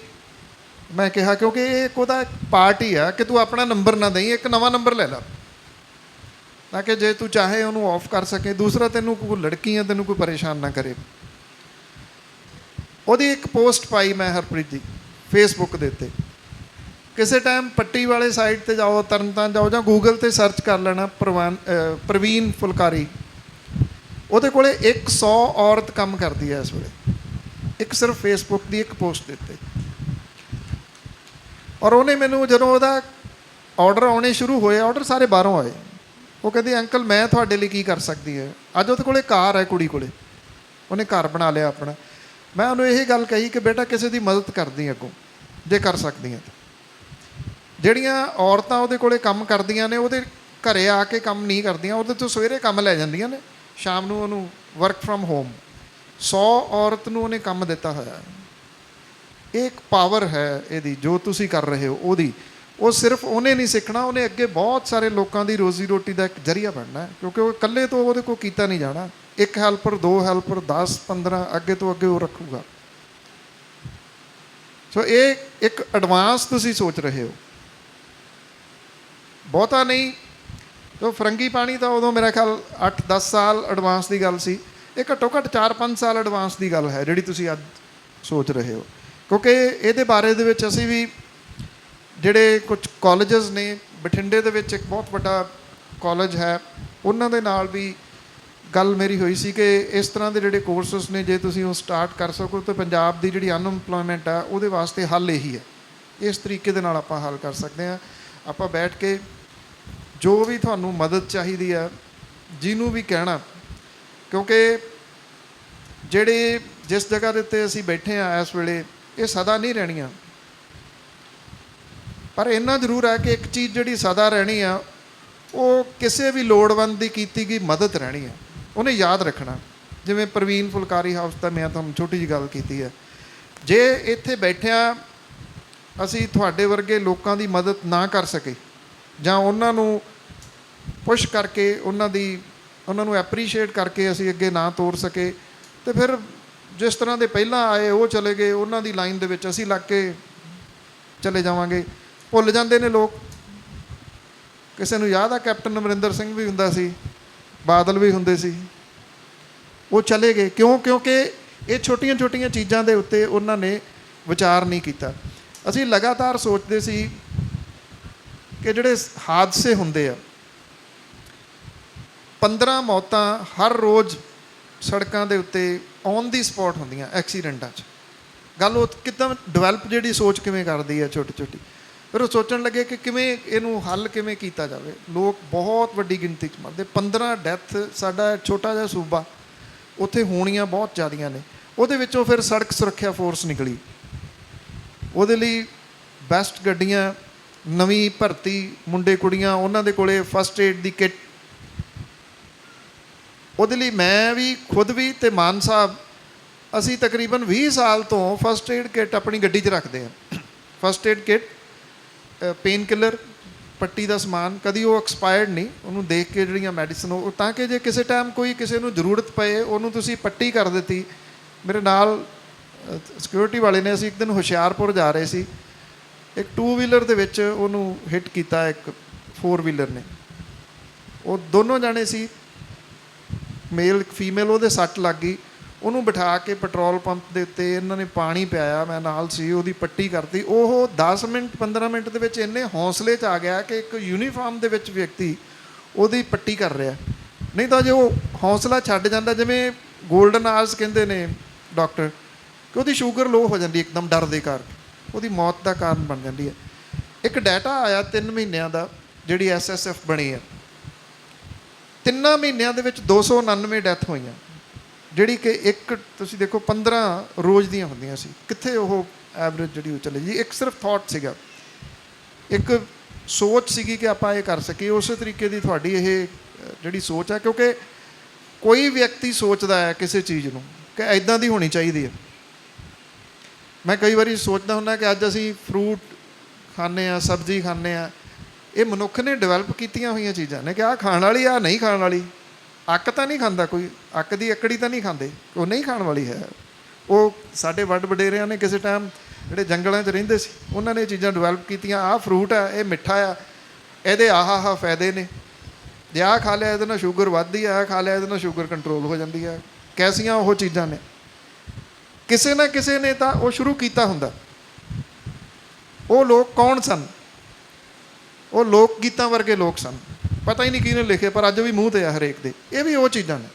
ਮੈਂ ਕਿਹਾ, ਕਿਉਂਕਿ ਇਹ ਇੱਕ ਉਹਦਾ ਪਾਰਟ ਹੀ ਆ ਕਿ ਤੂੰ ਆਪਣਾ ਨੰਬਰ ਨਾ ਦੇਈਂ, ਇੱਕ ਨਵਾਂ ਨੰਬਰ ਲੈ ਲੈ। ਤਾਂ ਕਿ ਜੇ ਤੂੰ ਚਾਹੇ ਉਹਨੂੰ ਆਫ ਕਰ ਸਕੇ। ਦੂਸਰਾ, ਤੈਨੂੰ ਕੋਈ ਲੜਕੀ ਆ ਤੈਨੂੰ ਕੋਈ ਪਰੇਸ਼ਾਨ ਨਾ ਕਰੇ। ਉਹਦੀ ਇੱਕ ਪੋਸਟ ਪਾਈ ਮੈਂ ਹਰਪ੍ਰੀਤ ਦੀ ਫੇਸਬੁੱਕ ਦੇ ਉੱਤੇ। ਕਿਸੇ ਟਾਈਮ ਪੱਟੀ ਵਾਲੇ ਸਾਈਟ ਤੇ ਜਾਓ, ਤਰਨਤਾਰਨ ਜਾਓ ਜਾਂ ਗੂਗਲ ਤੇ ਸਰਚ ਕਰ ਲੈਣਾ ਪ੍ਰਵਾਨ ਪ੍ਰਵੀਨ ਫੁਲਕਾਰੀ। ਉਹਦੇ ਕੋਲੇ 100 ਔਰਤ ਕੰਮ ਕਰਦੀ ਹੈ ਇਸ ਵੇਲੇ। ਇੱਕ ਸਿਰਫ ਫੇਸਬੁੱਕ ਦੀ ਇੱਕ ਪੋਸਟ ਦੇ ਉੱਤੇ। ਔਰ ਉਹਨੇ ਮੈਨੂੰ ਜਦੋਂ ਉਹਦਾ ਆਰਡਰ ਆਉਣੇ ਸ਼ੁਰੂ ਹੋਏ ਆਰਡਰ ਸਾਰੇ ਬਾਹਰੋਂ ਆਏ। ਉਹ ਕਹਿੰਦੀ, ਅੰਕਲ, ਮੈਂ ਤੁਹਾਡੇ ਲਈ ਕੀ ਕਰ ਸਕਦੀ ਹੈ? ਅੱਜ ਉਹਦੇ ਕੋਲੇ ਕਾਰ ਹੈ ਕੁੜੀ ਕੋਲੇ। ਉਹਨੇ ਘਰ ਬਣਾ ਲਿਆ ਆਪਣਾ। ਮੈਂ ਉਹਨੂੰ ਇਹ ਗੱਲ ਕਹੀ ਕਿ ਬੇਟਾ ਕਿਸੇ ਦੀ ਮਦਦ ਕਰਦੀ ਅੱਗੋਂ, ਜੇ ਕਰ ਸਕਦੀਆਂ ਤਾਂ। ਜਿਹੜੀਆਂ ਔਰਤਾਂ ਉਹਦੇ ਕੋਲੇ ਕੰਮ ਕਰਦੀਆਂ ਨੇ, ਉਹਦੇ ਘਰੇ ਆ ਕੇ ਕੰਮ ਨਹੀਂ ਕਰਦੀਆਂ, ਉਹਦੇ ਤੋਂ ਸਵੇਰੇ ਕੰਮ ਲੈ ਜਾਂਦੀਆਂ ਨੇ, ਸ਼ਾਮ ਨੂੰ ਉਹਨੂੰ ਵਰਕ ਫਰਮ ਹੋਮ 100 ਔਰਤ ਨੂੰ ਉਹਨੇ ਕੰਮ ਦਿੱਤਾ ਹੋਇਆ। ਹੈ ਇਹ ਇੱਕ ਪਾਵਰ ਹੈ ਇਹਦੀ, ਜੋ ਤੁਸੀਂ ਕਰ ਰਹੇ ਹੋ, ਉਹਦੀ। ਉਹ ਸਿਰਫ ਉਹਨੇ ਨਹੀਂ ਸਿੱਖਣਾ, ਉਹਨੇ ਅੱਗੇ ਬਹੁਤ ਸਾਰੇ ਲੋਕਾਂ ਦੀ ਰੋਜ਼ੀ ਰੋਟੀ ਦਾ ਇੱਕ ਜ਼ਰੀਆ ਬਣਨਾ ਕਿਉਂਕਿ ਉਹ ਇਕੱਲੇ ਤੋਂ ਉਹਦੇ ਕੋਲ ਕੀਤਾ ਨਹੀਂ ਜਾਣਾ। ਇੱਕ ਹੈਲਪਰ, ਦੋ ਹੈਲਪਰ 10 15 ਅੱਗੇ ਤੋਂ ਅੱਗੇ ਉਹ ਰੱਖੂਗਾ। ਸੋ ਇਹ ਇੱਕ ਐਡਵਾਂਸ ਤੁਸੀਂ ਸੋਚ ਰਹੇ ਹੋ। ਬਹੁਤਾ ਨਹੀਂ। ਤੋ ਫਰੰਗੀ ਪਾਣੀ ਤਾਂ ਉਦੋਂ ਮੇਰਾ ਖਿਆਲ 8-10 ਸਾਲ ਐਡਵਾਂਸ ਦੀ ਗੱਲ ਸੀ। ਇਹ ਘੱਟੋ ਘੱਟ 4-5 ਸਾਲ ਐਡਵਾਂਸ ਦੀ ਗੱਲ ਹੈ ਜਿਹੜੀ ਤੁਸੀਂ ਅੱਜ ਸੋਚ ਰਹੇ ਹੋ। ਕਿਉਂਕਿ ਇਹਦੇ ਬਾਰੇ ਦੇ ਵਿੱਚ ਅਸੀਂ ਵੀ ਜਿਹੜੇ ਕੁਝ ਕਾਲਜਸ ਨੇ, ਬਠਿੰਡੇ ਦੇ ਵਿੱਚ ਇੱਕ ਬਹੁਤ ਵੱਡਾ ਕਾਲਜ ਹੈ, ਉਹਨਾਂ ਦੇ ਨਾਲ ਵੀ ਗੱਲ ਮੇਰੀ ਹੋਈ ਸੀ ਕਿ ਇਸ ਤਰ੍ਹਾਂ ਦੇ ਜਿਹੜੇ ਕੋਰਸਸ ਨੇ, ਜੇ ਤੁਸੀਂ ਉਹ ਸਟਾਰਟ ਕਰ ਸਕੋ ਤਾਂ ਪੰਜਾਬ ਦੀ ਜਿਹੜੀ ਅਨਐਮਪਲੋਇਮੈਂਟ ਆ, ਉਹਦੇ ਵਾਸਤੇ ਹੱਲ ਇਹੀ ਹੈ। ਇਸ ਤਰੀਕੇ ਦੇ ਨਾਲ ਆਪਾਂ ਹੱਲ ਕਰ ਸਕਦੇ ਹਾਂ। ਆਪਾਂ ਬੈਠ ਕੇ ਜੋ ਵੀ ਤੁਹਾਨੂੰ ਮਦਦ ਚਾਹੀਦੀ ਆ, ਜਿਹਨੂੰ ਵੀ ਕਹਿਣਾ, ਕਿਉਂਕਿ ਜਿਹੜੇ ਜਿਸ ਜਗ੍ਹਾ ਦੇ ਉੱਤੇ ਅਸੀਂ ਬੈਠੇ ਆ ਇਸ ਵੇਲੇ, ਇਹ ਸਦਾ ਨਹੀਂ ਰਹਿਣੀਆਂ। ਪਰ ਇੰਨਾ ਜ਼ਰੂਰ ਹੈ ਕਿ ਇੱਕ ਚੀਜ਼ ਜਿਹੜੀ ਸਦਾ ਰਹਿਣੀ ਆ, ਉਹ ਕਿਸੇ ਵੀ ਲੋੜਵੰਦ ਦੀ ਕੀਤੀ ਗਈ ਮਦਦ ਰਹਿਣੀ ਹੈ ਉਹਨੇ ਯਾਦ ਰੱਖਣਾ। ਜਿਵੇਂ ਪ੍ਰਵੀਨ ਫੁਲਕਾਰੀ ਹਾਊਸ ਦਾ ਮੈਂ ਤੁਹਾਨੂੰ ਛੋਟੀ ਜਿਹੀ ਗੱਲ ਕੀਤੀ ਹੈ। ਜੇ ਇੱਥੇ ਬੈਠਿਆਂ ਅਸੀਂ ਤੁਹਾਡੇ ਵਰਗੇ ਲੋਕਾਂ ਦੀ ਮਦਦ ਨਾ ਕਰ ਸਕੇ, ਜਾਂ ਉਹਨਾਂ ਨੂੰ ਪੁਸ਼ ਕਰਕੇ, ਉਹਨਾਂ ਦੀ, ਉਹਨਾਂ ਨੂੰ ਐਪਰੀਸ਼ੀਏਟ ਕਰਕੇ ਅਸੀਂ ਅੱਗੇ ਨਾ ਤੋਰ ਸਕੇ, ਤੇ ਫਿਰ ਜਿਸ ਤਰ੍ਹਾਂ ਦੇ ਪਹਿਲਾਂ ਆਏ, ਉਹ ਚਲੇ ਗਏ, ਉਹਨਾਂ ਦੀ ਲਾਈਨ ਦੇ ਵਿੱਚ ਅਸੀਂ ਲੱਗ ਕੇ ਚਲੇ ਜਾਵਾਂਗੇ। ਭੁੱਲ ਜਾਂਦੇ ਨੇ ਲੋਕ। ਕਿਸੇ ਨੂੰ ਯਾਦ ਆ ਕੈਪਟਨ ਅਮਰਿੰਦਰ ਸਿੰਘ ਵੀ ਹੁੰਦਾ ਸੀ ਬਾਦਲ ਵੀ ਹੁੰਦੇ ਸੀ। ਉਹ ਚਲੇ ਗਏ। ਕਿਉਂ? ਕਿਉਂਕਿ ਇਹ ਛੋਟੀਆਂ-ਛੋਟੀਆਂ ਚੀਜ਼ਾਂ ਦੇ ਉੱਤੇ ਉਹਨਾਂ ਨੇ ਵਿਚਾਰ ਨਹੀਂ ਕੀਤਾ। ਅਸੀਂ ਲਗਾਤਾਰ ਸੋਚਦੇ ਸੀ ਕਿ ਜਿਹੜੇ ਹਾਦਸੇ ਹੁੰਦੇ ਆ 15 ਮੌਤਾਂ ਹਰ ਰੋਜ਼ ਸੜਕਾਂ ਦੇ ਉੱਤੇ ਔਨ ਦੀ ਸਪੌਟ ਹੁੰਦੀਆਂ ਐਕਸੀਡੈਂਟਾਂ 'ਚ। ਗੱਲ ਉਹ ਕਿਦਾਂ ਡਿਵੈਲਪ ਜਿਹੜੀ ਸੋਚ ਕਿਵੇਂ ਕਰਦੀ ਹੈ ਛੋਟੀ ਛੋਟੀ ਫਿਰ ਉਹ ਸੋਚਣ ਲੱਗੇ ਕਿ ਕਿਵੇਂ ਇਹਨੂੰ ਹੱਲ ਕਿਵੇਂ ਕੀਤਾ ਜਾਵੇ। ਲੋਕ ਬਹੁਤ ਵੱਡੀ ਗਿਣਤੀ 'ਚ ਮਰਦੇ। 15 ਡੈਥ ਸਾਡਾ ਛੋਟਾ ਜਿਹਾ ਸੂਬਾ, ਉੱਥੇ ਹੋਣੀਆਂ ਬਹੁਤ ਜ਼ਿਆਦੀਆਂ ਨੇ। ਉਹਦੇ ਵਿੱਚੋਂ ਫਿਰ ਸੜਕ ਸੁਰੱਖਿਆ ਫੋਰਸ ਨਿਕਲੀ। ਉਹਦੇ ਲਈ ਬੈਸਟ ਗੱਡੀਆਂ, ਨਵੀਂ ਭਰਤੀ, ਮੁੰਡੇ ਕੁੜੀਆਂ, ਉਹਨਾਂ ਦੇ ਕੋਲੇ ਫਸਟ ਏਡ ਦੀ ਕਿੱਟ ਉਹਦੇ ਲਈ ਮੈਂ ਵੀ, ਖੁਦ ਵੀ ਤੇ ਮਾਨ ਸਾਹਿਬ, ਅਸੀਂ ਤਕਰੀਬਨ 20 ਸਾਲ ਤੋਂ ਫਸਟ ਏਡ ਕਿੱਟ ਆਪਣੀ ਗੱਡੀ 'ਚ ਰੱਖਦੇ ਹਾਂ। First aid kit painkiller ਪੱਟੀ ਦਾ ਸਮਾਨ, ਕਦੀ ਉਹ ਐਕਸਪਾਇਰਡ ਨਹੀਂ, ਉਹਨੂੰ ਦੇਖ ਕੇ ਜਿਹੜੀਆਂ ਮੈਡੀਸਨ ਉਹ ਤਾਂ ਕਿ ਜੇ ਕਿਸੇ ਟਾਈਮ ਕੋਈ ਕਿਸੇ ਨੂੰ ਜ਼ਰੂਰਤ ਪਏ, ਉਹਨੂੰ ਤੁਸੀਂ ਪੱਟੀ ਕਰ ਦਿੱਤੀ। ਮੇਰੇ ਨਾਲ ਸਿਕਿਉਰਿਟੀ ਵਾਲੇ ਨੇ, ਅਸੀਂ ਇੱਕ ਦਿਨ ਹੁਸ਼ਿਆਰਪੁਰ ਜਾ ਰਹੇ ਸੀ। ਇੱਕ ਟੂ ਵੀਲਰ ਦੇ ਵਿੱਚ ਉਹਨੂੰ ਹਿੱਟ ਕੀਤਾ, ਇੱਕ ਫੋਰ ਵੀਲਰ ਨੇ। ਉਹ ਦੋਨੋਂ ਜਾਣੇ ਸੀ। ਮੇਲ ਫੀਮੇਲ ਉਹਦੇ ਸੱਟ ਲੱਗ ਗਈ। ਉਹਨੂੰ ਬਿਠਾ ਕੇ ਪੈਟਰੋਲ ਪੰਪ ਦੇ ਉੱਤੇ ਇਹਨਾਂ ਨੇ ਪਾਣੀ ਪਿਆਇਆ, ਮੈਂ ਨਾਲ ਸੀ, ਉਹਦੀ ਪੱਟੀ ਕਰਤੀ। ਉਹ 10 ਮਿੰਟ 15 ਮਿੰਟ ਦੇ ਵਿੱਚ ਇੰਨੇ ਹੌਸਲੇ 'ਚ ਆ ਗਿਆ ਕਿ ਇੱਕ ਯੂਨੀਫਾਰਮ ਦੇ ਵਿੱਚ ਵਿਅਕਤੀ ਉਹਦੀ ਪੱਟੀ ਕਰ ਰਿਹਾ। ਨਹੀਂ ਤਾਂ ਜੇ ਉਹ ਹੌਸਲਾ ਛੱਡ ਜਾਂਦਾ, ਜਿਵੇਂ 골ਡਨ ਆਵਰਸ ਕਹਿੰਦੇ ਨੇ ਡਾਕਟਰ ਕਿ ਉਹਦੀ ਸ਼ੂਗਰ ਲੋ ਹੋ ਜਾਂਦੀ, ਇੱਕਦਮ ਡਰ ਦੇ ਕਾਰਨ। ਉਹਦੀ ਮੌਤ ਦਾ ਕਾਰਨ ਬਣ ਜਾਂਦੀ ਹੈ। ਇੱਕ ਡਾਟਾ ਆਇਆ 3 ਮਹੀਨਿਆਂ ਦਾ, ਜਿਹੜੀ ਐਸਐਸਐਫ ਬਣੀ ਹੈ। ਤਿੰਨਾਂ ਮਹੀਨਿਆਂ ਦੇ ਵਿੱਚ 299 ਡੈਥ ਹੋਈਆਂ। ਜਿਹੜੀ ਕਿ ਇੱਕ, ਤੁਸੀਂ ਦੇਖੋ 15 ਰੋਜ਼ ਦੀਆਂ ਹੁੰਦੀਆਂ ਸੀ। ਕਿੱਥੇ ਉਹ ਐਵਰੇਜ ਜਿਹੜੀ ਉਹ ਚਲੇ ਜੀ ਇੱਕ ਸਿਰਫ ਥਾਟ ਸੀਗਾ। ਇੱਕ ਸੋਚ ਸੀਗੀ ਕਿ ਆਪਾਂ ਇਹ ਕਰ ਸਕੀਏ। ਉਸੇ ਤਰੀਕੇ ਦੀ ਤੁਹਾਡੀ ਇਹ ਜਿਹੜੀ ਸੋਚ ਹੈ ਕਿਉਂਕਿ ਕੋਈ ਵਿਅਕਤੀ ਸੋਚਦਾ ਹੈ ਕਿਸੇ ਚੀਜ਼ ਨੂੰ ਕਿ ਐਦਾਂ ਦੀ ਹੋਣੀ ਚਾਹੀਦੀ ਹੈ। ਮੈਂ ਕਈ ਵਾਰੀ ਸੋਚਦਾ ਹੁੰਦਾ ਕਿ ਅੱਜ ਅਸੀਂ ਫਰੂਟ ਖਾਂਦੇ ਆ ਸਬਜ਼ੀ ਖਾਂਦੇ ਆ ਇਹ ਮਨੁੱਖ ਨੇ ਡਿਵੈਲਪ ਕੀਤੀਆਂ ਹੋਈਆਂ ਚੀਜ਼ਾਂ ਨੇ ਕਿ ਆਹ ਖਾਣ ਵਾਲੀ ਆ ਨਹੀਂ ਖਾਣ ਵਾਲੀ। ਅੱਕ ਤਾਂ ਨਹੀਂ ਖਾਂਦਾ ਕੋਈ, ਅੱਕ ਦੀ ਅਕੜੀ ਤਾਂ ਨਹੀਂ ਖਾਂਦੇ, ਉਹ ਨਹੀਂ ਖਾਣ ਵਾਲੀ ਹੈ। ਉਹ ਸਾਡੇ ਵੱਡ ਵਡੇਰਿਆਂ ਨੇ ਕਿਸੇ ਟਾਈਮ ਜਿਹੜੇ ਜੰਗਲਾਂ 'ਚ ਰਹਿੰਦੇ ਸੀ, ਉਹਨਾਂ ਨੇ ਇਹ ਚੀਜ਼ਾਂ ਡਿਵੈਲਪ ਕੀਤੀਆਂ, ਆਹ ਫਰੂਟ ਆ, ਇਹ ਮਿੱਠਾ ਆ, ਇਹਦੇ ਆਹਾ ਆਹਾ ਫਾਇਦੇ ਨੇ। ਜੇ ਆਹ ਖਾ ਲਿਆ, ਇਹਦੇ ਨਾਲ ਸ਼ੂਗਰ ਵੱਧਦੀ ਆ, ਆਹ ਖਾ ਲਿਆ, ਇਹਦੇ ਨਾਲ ਸ਼ੂਗਰ ਕੰਟਰੋਲ ਹੋ ਜਾਂਦੀ ਆ। ਕੈਸੀਆਂ ਉਹ ਚੀਜ਼ਾਂ ਨੇ। ਕਿਸੇ ਨਾ ਕਿਸੇ ਨੇ ਤਾਂ ਉਹ ਸ਼ੁਰੂ ਕੀਤਾ ਹੁੰਦਾ। ਉਹ ਲੋਕ ਕੌਣ ਸਨ? ਉਹ ਲੋਕ ਗੀਤਾਂ ਵਰਗੇ ਲੋਕ ਸਨ। ਪਤਾ ਹੀ ਨਹੀਂ ਕਿਹਨੇ ਲਿਖੇ, ਪਰ ਅੱਜ ਵੀ ਮੂੰਹ ਤੇ ਆ ਹਰੇਕ ਦੇ। ਇਹ ਵੀ ਉਹ ਚੀਜ਼ਾਂ ਨੇ।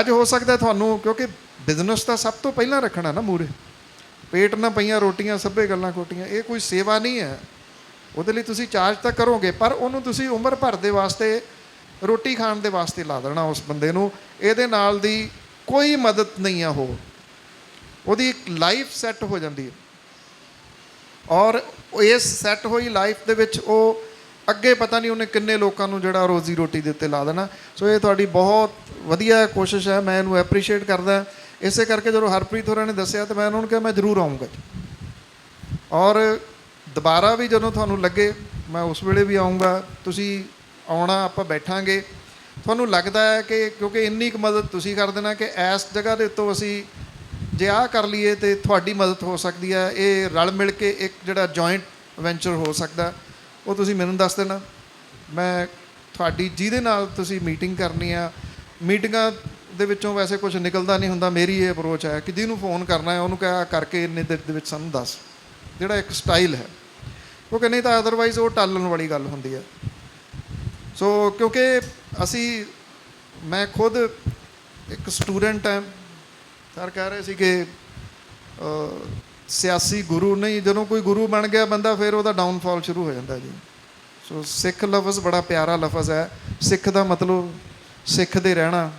ਅੱਜ ਹੋ ਸਕਦਾ ਤੁਹਾਨੂੰ, ਕਿਉਂਕਿ ਬਿਜ਼ਨਸ ਤਾਂ ਸਭ ਤੋਂ ਪਹਿਲਾਂ ਰੱਖਣਾ ਨਾ ਮੂਰੇ ਪੇਟ ਨਾ ਪਈਆਂ ਰੋਟੀਆਂ, ਸਭੇ ਗੱਲਾਂ ਕੋਟੀਆਂ ਇਹ ਕੋਈ ਸੇਵਾ ਨਹੀਂ ਹੈ। ਉਹਦੇ ਲਈ ਤੁਸੀਂ ਚਾਰਜ ਤਾਂ ਕਰੋਗੇ, ਪਰ ਉਹਨੂੰ ਤੁਸੀਂ ਉਮਰ ਭਰ ਦੇ ਵਾਸਤੇ, ਰੋਟੀ ਖਾਣ ਦੇ ਵਾਸਤੇ ਲਾ ਦੇਣਾ ਉਸ ਬੰਦੇ ਨੂੰ। ਇਹਦੇ ਨਾਲ ਦੀ ਕੋਈ ਮਦਦ ਨਹੀਂ ਆ ਉਹ ਉਹਦੀ ਲਾਈਫ ਸੈੱਟ ਹੋ ਜਾਂਦੀ ਹੈ। ਔਰ ਇਸ ਸੈੱਟ ਹੋਈ ਲਾਈਫ ਦੇ ਵਿੱਚ ਉਹ ਅੱਗੇ ਪਤਾ ਨਹੀਂ ਉਹਨੇ ਕਿੰਨੇ ਲੋਕਾਂ ਨੂੰ ਜਿਹੜਾ ਰੋਜ਼ੀ ਰੋਟੀ ਦੇ ਉੱਤੇ ਲਾ ਦੇਣਾ। ਸੋ ਇਹ ਤੁਹਾਡੀ ਬਹੁਤ ਵਧੀਆ ਕੋਸ਼ਿਸ਼ ਹੈ, ਮੈਂ ਇਹਨੂੰ ਐਪਰੀਸ਼ੀਏਟ ਕਰਦਾ ਇਸੇ ਕਰਕੇ ਜਦੋਂ ਹਰਪ੍ਰੀਤ ਹੋਰਾਂ ਨੇ ਦੱਸਿਆ ਤਾਂ ਮੈਂ ਉਹਨਾਂ ਨੂੰ ਕਿਹਾ, ਮੈਂ ਜ਼ਰੂਰ ਆਉਂਗਾ ਔਰ ਦੁਬਾਰਾ ਵੀ ਜਦੋਂ ਤੁਹਾਨੂੰ ਲੱਗੇ, ਮੈਂ ਉਸ ਵੇਲੇ ਵੀ ਆਉਂਗਾ ਤੁਸੀਂ ਆਉਣਾ, ਆਪਾਂ ਬੈਠਾਂਗੇ। ਤੁਹਾਨੂੰ ਲੱਗਦਾ ਹੈ ਕਿ ਕਿਉਂਕਿ ਇੰਨੀ ਕੁ ਮਦਦ ਤੁਸੀਂ ਕਰ ਦੇਣਾ ਕਿ ਇਸ ਜਗ੍ਹਾ ਦੇ ਉੱਤੋਂ ਅਸੀਂ ਜੇ ਆਹ ਕਰ ਲਈਏ ਤੇ ਤੁਹਾਡੀ ਮਦਦ ਹੋ ਸਕਦੀ ਹੈ। ਇਹ ਰਲ ਮਿਲ ਕੇ ਇੱਕ ਜਿਹੜਾ ਜੁਆਇੰਟ ਵੈਂਚਰ ਹੋ ਸਕਦਾ। ਉਹ ਤੁਸੀਂ ਮੈਨੂੰ ਦੱਸ ਦੇਣਾ। ਮੈਂ ਤੁਹਾਡੀ, ਜਿਹਦੇ ਨਾਲ ਤੁਸੀਂ ਮੀਟਿੰਗ ਕਰਨੀ ਆ ਮੀਟਿੰਗਾਂ ਦੇ ਵਿੱਚੋਂ ਵੈਸੇ ਕੁਝ ਨਿਕਲਦਾ ਨਹੀਂ ਹੁੰਦਾ। ਮੇਰੀ ਇਹ ਅਪਰੋਚ ਹੈ ਕਿ ਜਿਹਨੂੰ ਫੋਨ ਕਰਨਾ ਹੈ, ਉਹਨੂੰ ਕਹਿਆ ਕਰਕੇ ਇੰਨੇ ਦਿਨ ਦੇ ਵਿੱਚ ਸਾਨੂੰ ਦੱਸ। ਜਿਹੜਾ ਇੱਕ ਸਟਾਈਲ ਹੈ। ਉਹ ਕਹਿੰਦੇ ਤਾਂ ਅਦਰਵਾਈਜ਼ ਉਹ ਟਾਲਣ ਵਾਲੀ ਗੱਲ ਹੁੰਦੀ ਹੈ। ਸੋ ਕਿਉਂਕਿ ਅਸੀਂ, ਮੈਂ ਖੁਦ ਇੱਕ ਸਟੂਡੈਂਟ ਹਾਂ। ਸਰ ਕਹਿ ਰਹੇ ਸੀ ਕਿ ਸਿਆਸੀ ਗੁਰੂ ਨਹੀਂ, ਜਦੋਂ ਕੋਈ ਗੁਰੂ ਬਣ ਗਿਆ ਬੰਦਾ, ਫਿਰ ਉਹਦਾ ਡਾਊਨਫਾਲ ਸ਼ੁਰੂ ਹੋ ਜਾਂਦਾ ਜੀ। ਸੋ ਸਿੱਖ ਲਫ਼ਜ਼ ਬੜਾ ਪਿਆਰਾ ਲਫ਼ਜ਼ ਹੈ। ਸਿੱਖ ਦਾ ਮਤਲਬ ਸਿੱਖ ਦੇ ਰਹਿਣਾ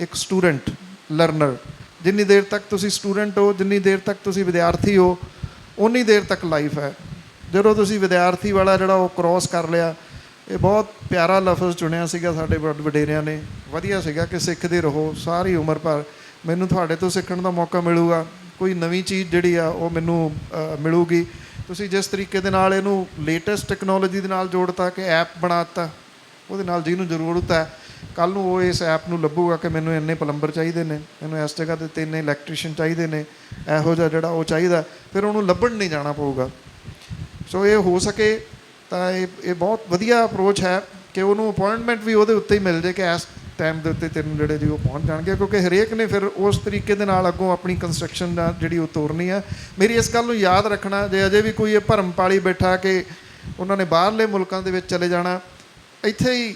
ਇੱਕ ਸਟੂਡੈਂਟ ਲਰਨਰ ਜਿੰਨੀ ਦੇਰ ਤੱਕ ਤੁਸੀਂ ਸਟੂਡੈਂਟ ਹੋ, ਜਿੰਨੀ ਦੇਰ ਤੱਕ ਤੁਸੀਂ ਵਿਦਿਆਰਥੀ ਹੋ ਉਨੀ ਦੇਰ ਤੱਕ ਲਾਈਫ ਹੈ। ਜਦੋਂ ਤੁਸੀਂ ਵਿਦਿਆਰਥੀ ਵਾਲਾ ਜਿਹੜਾ ਉਹ ਕ੍ਰਾਸ ਕਰ ਲਿਆ, ਇਹ ਬਹੁਤ ਪਿਆਰਾ ਲਫ਼ਜ਼ ਚੁਣਿਆ ਸੀਗਾ ਸਾਡੇ ਵਡੇਰਿਆਂ ਨੇ। ਵਧੀਆ ਸੀਗਾ ਕਿ ਸਿੱਖਦੇ ਰਹੋ, ਸਾਰੀ ਉਮਰ ਭਰ। ਮੈਨੂੰ ਤੁਹਾਡੇ ਤੋਂ ਸਿੱਖਣ ਦਾ ਮੌਕਾ ਮਿਲੂਗਾ। ਕੋਈ ਨਵੀਂ ਚੀਜ਼ ਜਿਹੜੀ ਆ ਉਹ ਮੈਨੂੰ ਅ, ਮਿਲੂਗੀ। ਤੁਸੀਂ ਜਿਸ ਤਰੀਕੇ ਦੇ ਨਾਲ ਇਹਨੂੰ ਲੇਟੈਸਟ ਟੈਕਨੋਲੋਜੀ ਦੇ ਨਾਲ ਜੋੜਤਾ ਕਿ ਐਪ ਬਣਾਤਾ ਉਹਦੇ ਨਾਲ ਜਿਹਨੂੰ ਜ਼ਰੂਰਤ ਹੈ ਕੱਲ ਨੂੰ ਉਹ ਇਸ ਐਪ ਨੂੰ ਲੱਭੂਗਾ ਕਿ ਮੈਨੂੰ ਇੰਨੇ ਪਲੰਬਰ ਚਾਹੀਦੇ ਨੇ ਮੈਨੂੰ ਇਸ ਜਗ੍ਹਾ ਤੇ ਇੰਨੇ ਇਲੈਕਟ੍ਰੀਸ਼ੀਅਨ ਚਾਹੀਦੇ ਨੇ ਇਹੋ ਜਿਹਾ ਜਿਹੜਾ ਉਹ ਚਾਹੀਦਾ ਫਿਰ ਉਹਨੂੰ ਲੱਭਣ ਨਹੀਂ ਜਾਣਾ ਪਊਗਾ। ਸੋ ਇਹ ਹੋ ਸਕੇ ਤਾਂ ਇਹ ਇਹ ਬਹੁਤ ਵਧੀਆ ਅਪਰੋਚ ਹੈ ਕਿ ਉਹਨੂੰ ਅਪਾਇੰਟਮੈਂਟ ਵੀ ਉਹਦੇ ਉੱਤੇ ਹੀ ਮਿਲ ਜੇ ਕਿ ਇਸ ਟਾਈਮ ਦੇ ਉੱਤੇ ਤੈਨੂੰ ਜਿਹੜੇ ਜੀ ਉਹ ਪਹੁੰਚ ਜਾਣਗੇ, ਕਿਉਂਕਿ ਹਰੇਕ ਨੇ ਫਿਰ ਉਸ ਤਰੀਕੇ ਦੇ ਨਾਲ ਅੱਗੋਂ ਆਪਣੀ ਕੰਸਟਰਕਸ਼ਨ ਦਾ ਜਿਹੜੀ ਉਹ ਤੋਰਨੀ ਆ। ਮੇਰੀ ਇਸ ਗੱਲ ਨੂੰ ਯਾਦ ਰੱਖਣਾ, ਜੇ ਅਜੇ ਵੀ ਕੋਈ ਇਹ ਭਰਮ ਪਾਲੀ ਬੈਠਾ ਕਿ ਉਹਨਾਂ ਨੇ ਬਾਹਰਲੇ ਮੁਲਕਾਂ ਦੇ ਵਿੱਚ ਚਲੇ ਜਾਣਾ, ਇੱਥੇ ਹੀ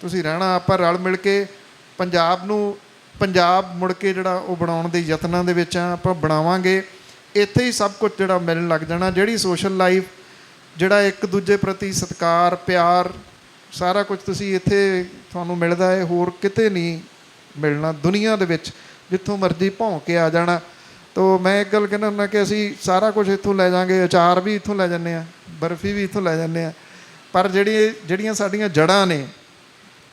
ਤੁਸੀਂ ਰਹਿਣਾ, ਆਪਾਂ ਰਲ ਮਿਲ ਕੇ ਪੰਜਾਬ ਨੂੰ, ਪੰਜਾਬ ਮੁੜ ਕੇ ਜਿਹੜਾ ਉਹ ਬਣਾਉਣ ਦੇ ਯਤਨਾਂ ਦੇ ਵਿੱਚ ਆ, ਆਪਾਂ ਬਣਾਵਾਂਗੇ। ਇੱਥੇ ਹੀ ਸਭ ਕੁਝ ਜਿਹੜਾ ਮਿਲਣ ਲੱਗ ਜਾਣਾ, ਜਿਹੜੀ ਸੋਸ਼ਲ ਲਾਈਫ ਜਿਹੜਾ ਇੱਕ ਦੂਜੇ ਪ੍ਰਤੀ ਸਤਿਕਾਰ, ਪਿਆਰ ਸਾਰਾ ਕੁਝ ਤੁਸੀਂ ਇੱਥੇ ਤੁਹਾਨੂੰ ਮਿਲਦਾ ਹੈ, ਹੋਰ ਕਿਤੇ ਨਹੀਂ ਮਿਲਣਾ ਦੁਨੀਆ ਦੇ ਵਿੱਚ, ਜਿੱਥੋਂ ਮਰਜ਼ੀ ਭੌਂ ਕੇ ਆ ਜਾਣਾ। ਤੋ ਮੈਂ ਇੱਕ ਗੱਲ ਕਹਿੰਦਾ ਹੁੰਦਾ ਕਿ ਅਸੀਂ ਸਾਰਾ ਕੁਝ ਇੱਥੋਂ ਲੈ ਜਾਾਂਗੇ, ਅਚਾਰ ਵੀ ਇੱਥੋਂ ਲੈ ਜਾਂਦੇ ਆ ਬਰਫੀ ਵੀ ਇੱਥੋਂ ਲੈ ਜਾਂਦੇ ਆ ਪਰ ਜਿਹੜੀ, ਜਿਹੜੀਆਂ ਸਾਡੀਆਂ ਜੜ੍ਹਾਂ ਨੇ,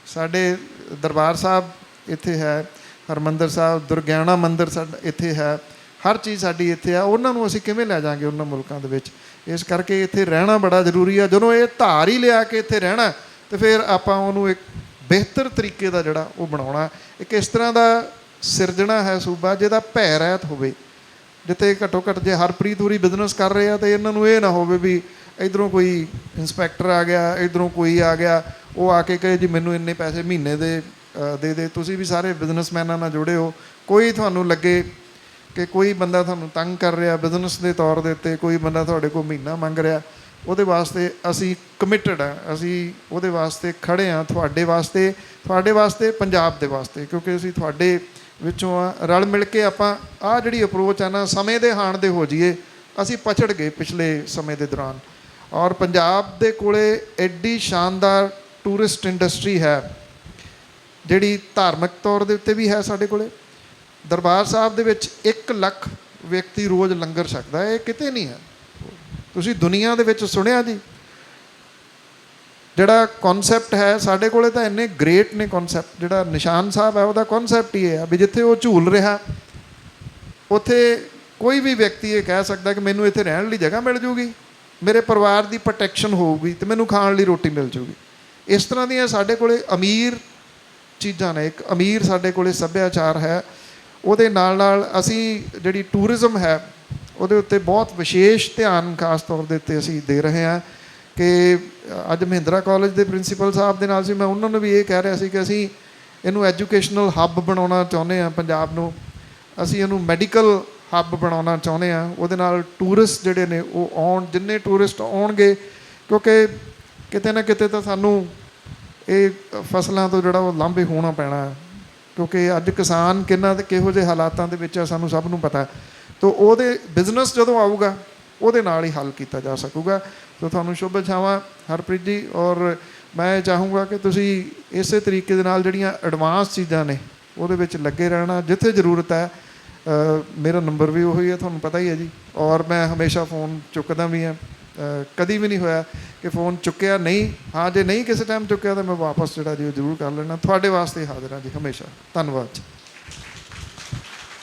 ਸਾਡੇ ਦਰਬਾਰ ਸਾਹਿਬ ਇੱਥੇ ਹੈ, ਹਰਮੰਦਰ ਸਾਹਿਬ, ਦੁਰਗਿਆਣਾ ਮੰਦਿਰ ਸਾਡਾ ਇੱਥੇ ਹੈ, ਹਰ ਚੀਜ਼ ਸਾਡੀ ਇੱਥੇ ਆ, ਉਹਨਾਂ ਨੂੰ ਅਸੀਂ ਕਿਵੇਂ ਲੈ ਜਾਾਂਗੇ ਉਹਨਾਂ ਮੁਲਕਾਂ ਦੇ ਵਿੱਚ? ਇਸ ਕਰਕੇ ਇੱਥੇ ਰਹਿਣਾ ਬੜਾ ਜ਼ਰੂਰੀ ਆ। ਜਦੋਂ ਇਹ ਧਾਰ ਹੀ ਲਿਆ ਕੇ ਇੱਥੇ ਰਹਿਣਾ ਤੇ ਫਿਰ ਆਪਾਂ ਉਹਨੂੰ ਇੱਕ ਬਿਹਤਰ ਤਰੀਕੇ ਦਾ ਜਿਹੜਾ ਉਹ ਬਣਾਉਣਾ। ਇੱਕ ਇਸ ਤਰ੍ਹਾਂ ਦਾ ਸਿਰਜਣਾ ਹੈ ਸੂਬਾ ਜਿਹਦਾ ਭੈ ਰਹਿਤ ਹੋਵੇ। ਜਿੱਥੇ ਘੱਟੋ ਘੱਟ ਜੇ ਹਰਪ੍ਰੀਤ ਹੋਰੀ ਬਿਜ਼ਨਸ ਕਰ ਰਹੇ ਆ ਤੇ ਇਹਨਾਂ ਨੂੰ ਇਹ ਨਾ ਹੋਵੇ ਵੀ ਇਧਰੋਂ ਕੋਈ ਇਨਸਪੈਕਟਰ ਆ ਗਿਆ, ਇਧਰੋਂ ਕੋਈ ਆ ਗਿਆ, ਉਹ ਆ ਕੇ ਕਹੇ ਜੀ ਮੈਨੂੰ ਇੰਨੇ ਪੈਸੇ ਮਹੀਨੇ ਦੇ ਦੇ ਦੇ, ਤੁਸੀਂ ਵੀ ਸਾਰੇ ਬਿਜ਼ਨਸਮੈਨਾਂ ਨਾਲ ਜੁੜੇ ਹੋ। ਕੋਈ ਤੁਹਾਨੂੰ ਲੱਗੇ ਕਿ ਕੋਈ ਬੰਦਾ ਤੁਹਾਨੂੰ ਤੰਗ ਕਰ ਰਿਹਾ ਬਿਜ਼ਨਸ ਦੇ ਤੌਰ ਦੇ ਉੱਤੇ, ਕੋਈ ਬੰਦਾ ਤੁਹਾਡੇ ਕੋਲ ਮਹੀਨਾ ਮੰਗ ਰਿਹਾ ਉਹਦੇ ਵਾਸਤੇ ਅਸੀਂ ਕਮਿਟਡ ਆ ਅਸੀਂ ਉਹਦੇ ਵਾਸਤੇ ਖੜੇ ਆ ਤੁਹਾਡੇ ਵਾਸਤੇ ਤੁਹਾਡੇ ਵਾਸਤੇ, ਪੰਜਾਬ ਦੇ ਵਾਸਤੇ, ਕਿਉਂਕਿ ਅਸੀਂ ਤੁਹਾਡੇ ਵਿੱਚੋਂ ਆ, ਰਲ ਮਿਲ ਕੇ ਆਪਾਂ ਆ ਜਿਹੜੀ ਅਪਰੋਚ ਆ ਨਾ, ਸਮੇਂ ਦੇ ਹਾਣ ਦੇ ਹੋ ਜਾਈਏ, ਅਸੀਂ ਪਛੜ ਗਏ ਪਿਛਲੇ ਸਮੇਂ ਦੇ ਦੌਰਾਨ। ਔਰ ਪੰਜਾਬ ਦੇ ਕੋਲੇ ਐਡੀ ਸ਼ਾਨਦਾਰ ਟੂਰਿਸਟ ਇੰਡਸਟਰੀ ਹੈ, ਜਿਹੜੀ ਧਾਰਮਿਕ ਤੌਰ ਦੇ ਉੱਤੇ ਵੀ ਹੈ ਸਾਡੇ ਕੋਲੇ। ਦਰਬਾਰ ਸਾਹਿਬ ਦੇ ਵਿੱਚ 1 ਲੱਖ ਵਿਅਕਤੀ ਰੋਜ਼ ਲੰਗਰ ਛਕਦਾ ਹੈ, ਇਹ ਕਿਤੇ ਨਹੀਂ ਹੈ। ਤੁਸੀਂ ਦੁਨੀਆ ਦੇ ਵਿੱਚ ਸੁਣਿਆ ਜੀ? ਜਿਹੜਾ ਕਨਸੈਪਟ ਹੈ ਸਾਡੇ ਕੋਲੇ ਤਾਂ ਇੰਨੇ ਗ੍ਰੇਟ ਨੇ ਕਨਸੈਪਟ ਜਿਹੜਾ ਨਿਸ਼ਾਨ ਸਾਹਿਬ ਹੈ ਉਹਦਾ ਕਨਸੈਪਟ ਹੀ ਇਹ ਹੈ ਵੀ ਜਿੱਥੇ ਉਹ ਝੂਲ ਰਿਹਾ, ਉੱਥੇ ਕੋਈ ਵੀ ਵਿਅਕਤੀ ਇਹ ਕਹਿ ਸਕਦਾ ਕਿ ਮੈਨੂੰ ਇੱਥੇ ਰਹਿਣ ਲਈ ਜਗ੍ਹਾ ਮਿਲ ਜੂਗੀ, ਮੇਰੇ ਪਰਿਵਾਰ ਦੀ ਪ੍ਰੋਟੈਕਸ਼ਨ ਹੋਊਗੀ ਤੇ ਮੈਨੂੰ ਖਾਣ ਲਈ ਰੋਟੀ ਮਿਲ ਜੂਗੀ। ਇਸ ਤਰ੍ਹਾਂ ਦੀਆਂ ਸਾਡੇ ਕੋਲੇ ਅਮੀਰ ਚੀਜ਼ਾਂ ਨੇ, ਇੱਕ ਅਮੀਰ ਸਾਡੇ ਕੋਲੇ ਸੱਭਿਆਚਾਰ ਹੈ, ਉਹਦੇ ਨਾਲ ਨਾਲ ਅਸੀਂ ਜਿਹੜੀ ਟੂਰਿਜ਼ਮ ਹੈ ਉਹਦੇ ਉੱਤੇ ਬਹੁਤ ਵਿਸ਼ੇਸ਼ ਧਿਆਨ ਖਾਸ ਤੌਰ ਦੇ ਉੱਤੇ ਅਸੀਂ ਦੇ ਰਹੇ ਹਾਂ ਕਿ ਅੱਜ ਮਹਿੰਦਰਾ ਕਾਲਜ ਦੇ ਪ੍ਰਿੰਸੀਪਲ ਸਾਹਿਬ ਦੇ ਨਾਲ ਸੀ, ਮੈਂ ਉਹਨਾਂ ਨੂੰ ਵੀ ਇਹ ਕਹਿ ਰਿਹਾ ਸੀ ਕਿ ਅਸੀਂ ਇਹਨੂੰ ਐਜੂਕੇਸ਼ਨਲ ਹੱਬ ਬਣਾਉਣਾ ਚਾਹੁੰਦੇ ਹਾਂ ਪੰਜਾਬ ਨੂੰ। ਅਸੀਂ ਇਹਨੂੰ ਮੈਡੀਕਲ ਹੱਬ ਬਣਾਉਣਾ ਚਾਹੁੰਦੇ ਹਾਂ। ਉਹਦੇ ਨਾਲ ਟੂਰਿਸਟ ਜਿਹੜੇ ਨੇ ਉਹ ਆਉਣ, ਜਿੰਨੇ ਟੂਰਿਸਟ ਆਉਣਗੇ, ਕਿਉਂਕਿ ਕਿਤੇ ਨਾ ਕਿਤੇ ਤਾਂ ਸਾਨੂੰ ਇਹ ਫਸਲਾਂ ਤੋਂ ਜਿਹੜਾ ਉਹ ਲਾਂਭੇ ਹੋਣਾ ਪੈਣਾ। ਕਿਉਂਕਿ ਅੱਜ ਕਿਸਾਨ ਕਿੰਨਾ ਤੇ ਕਿਹੋ ਜਿਹੇ ਹਾਲਾਤਾਂ ਦੇ ਵਿੱਚ ਆ ਸਾਨੂੰ ਸਭ ਨੂੰ ਪਤਾ। ਹੈ। ਤੋ ਉਹਦੇ ਬਿਜ਼ਨਸ ਜਦੋਂ ਆਊਗਾ, ਉਹਦੇ ਨਾਲ ਹੀ ਹੱਲ ਕੀਤਾ ਜਾ ਸਕੂਗਾ। ਤਾਂ ਤੁਹਾਨੂੰ ਸ਼ੁਭ ਇੱਛਾਵਾਂ ਹਰਪ੍ਰੀਤ ਜੀ, ਔਰ ਮੈਂ ਚਾਹੂੰਗਾ ਕਿ ਤੁਸੀਂ ਇਸੇ ਤਰੀਕੇ ਦੇ ਨਾਲ ਜਿਹੜੀਆਂ ਐਡਵਾਂਸ ਚੀਜ਼ਾਂ ਨੇ, ਉਹਦੇ ਵਿੱਚ ਲੱਗੇ ਰਹਿਣਾ, ਜਿੱਥੇ ਜ਼ਰੂਰਤ ਹੈ ਮੇਰਾ ਨੰਬਰ ਵੀ ਉਹੀ ਹੈ, ਤੁਹਾਨੂੰ ਪਤਾ ਹੀ ਹੈ ਜੀ। ਔਰ ਮੈਂ ਹਮੇਸ਼ਾ ਫੋਨ ਚੁੱਕਦਾ ਵੀ ਹਾਂ। ਕਦੀ ਵੀ ਨਹੀਂ ਹੋਇਆ ਕਿ ਫੋਨ ਚੁੱਕਿਆ ਨਹੀਂ। ਹਾਂ, ਜੇ ਨਹੀਂ ਕਿਸੇ ਟਾਈਮ ਚੁੱਕਿਆ ਤਾਂ ਮੈਂ ਵਾਪਸ ਜਿਹੜਾ ਜੀ ਉਹ ਜ਼ਰੂਰ ਕਰ ਲੈਣਾ। ਤੁਹਾਡੇ ਵਾਸਤੇ ਹਾਜ਼ਰ ਹਾਂ ਜੀ, ਹਮੇਸ਼ਾ। ਧੰਨਵਾਦ ਜੀ।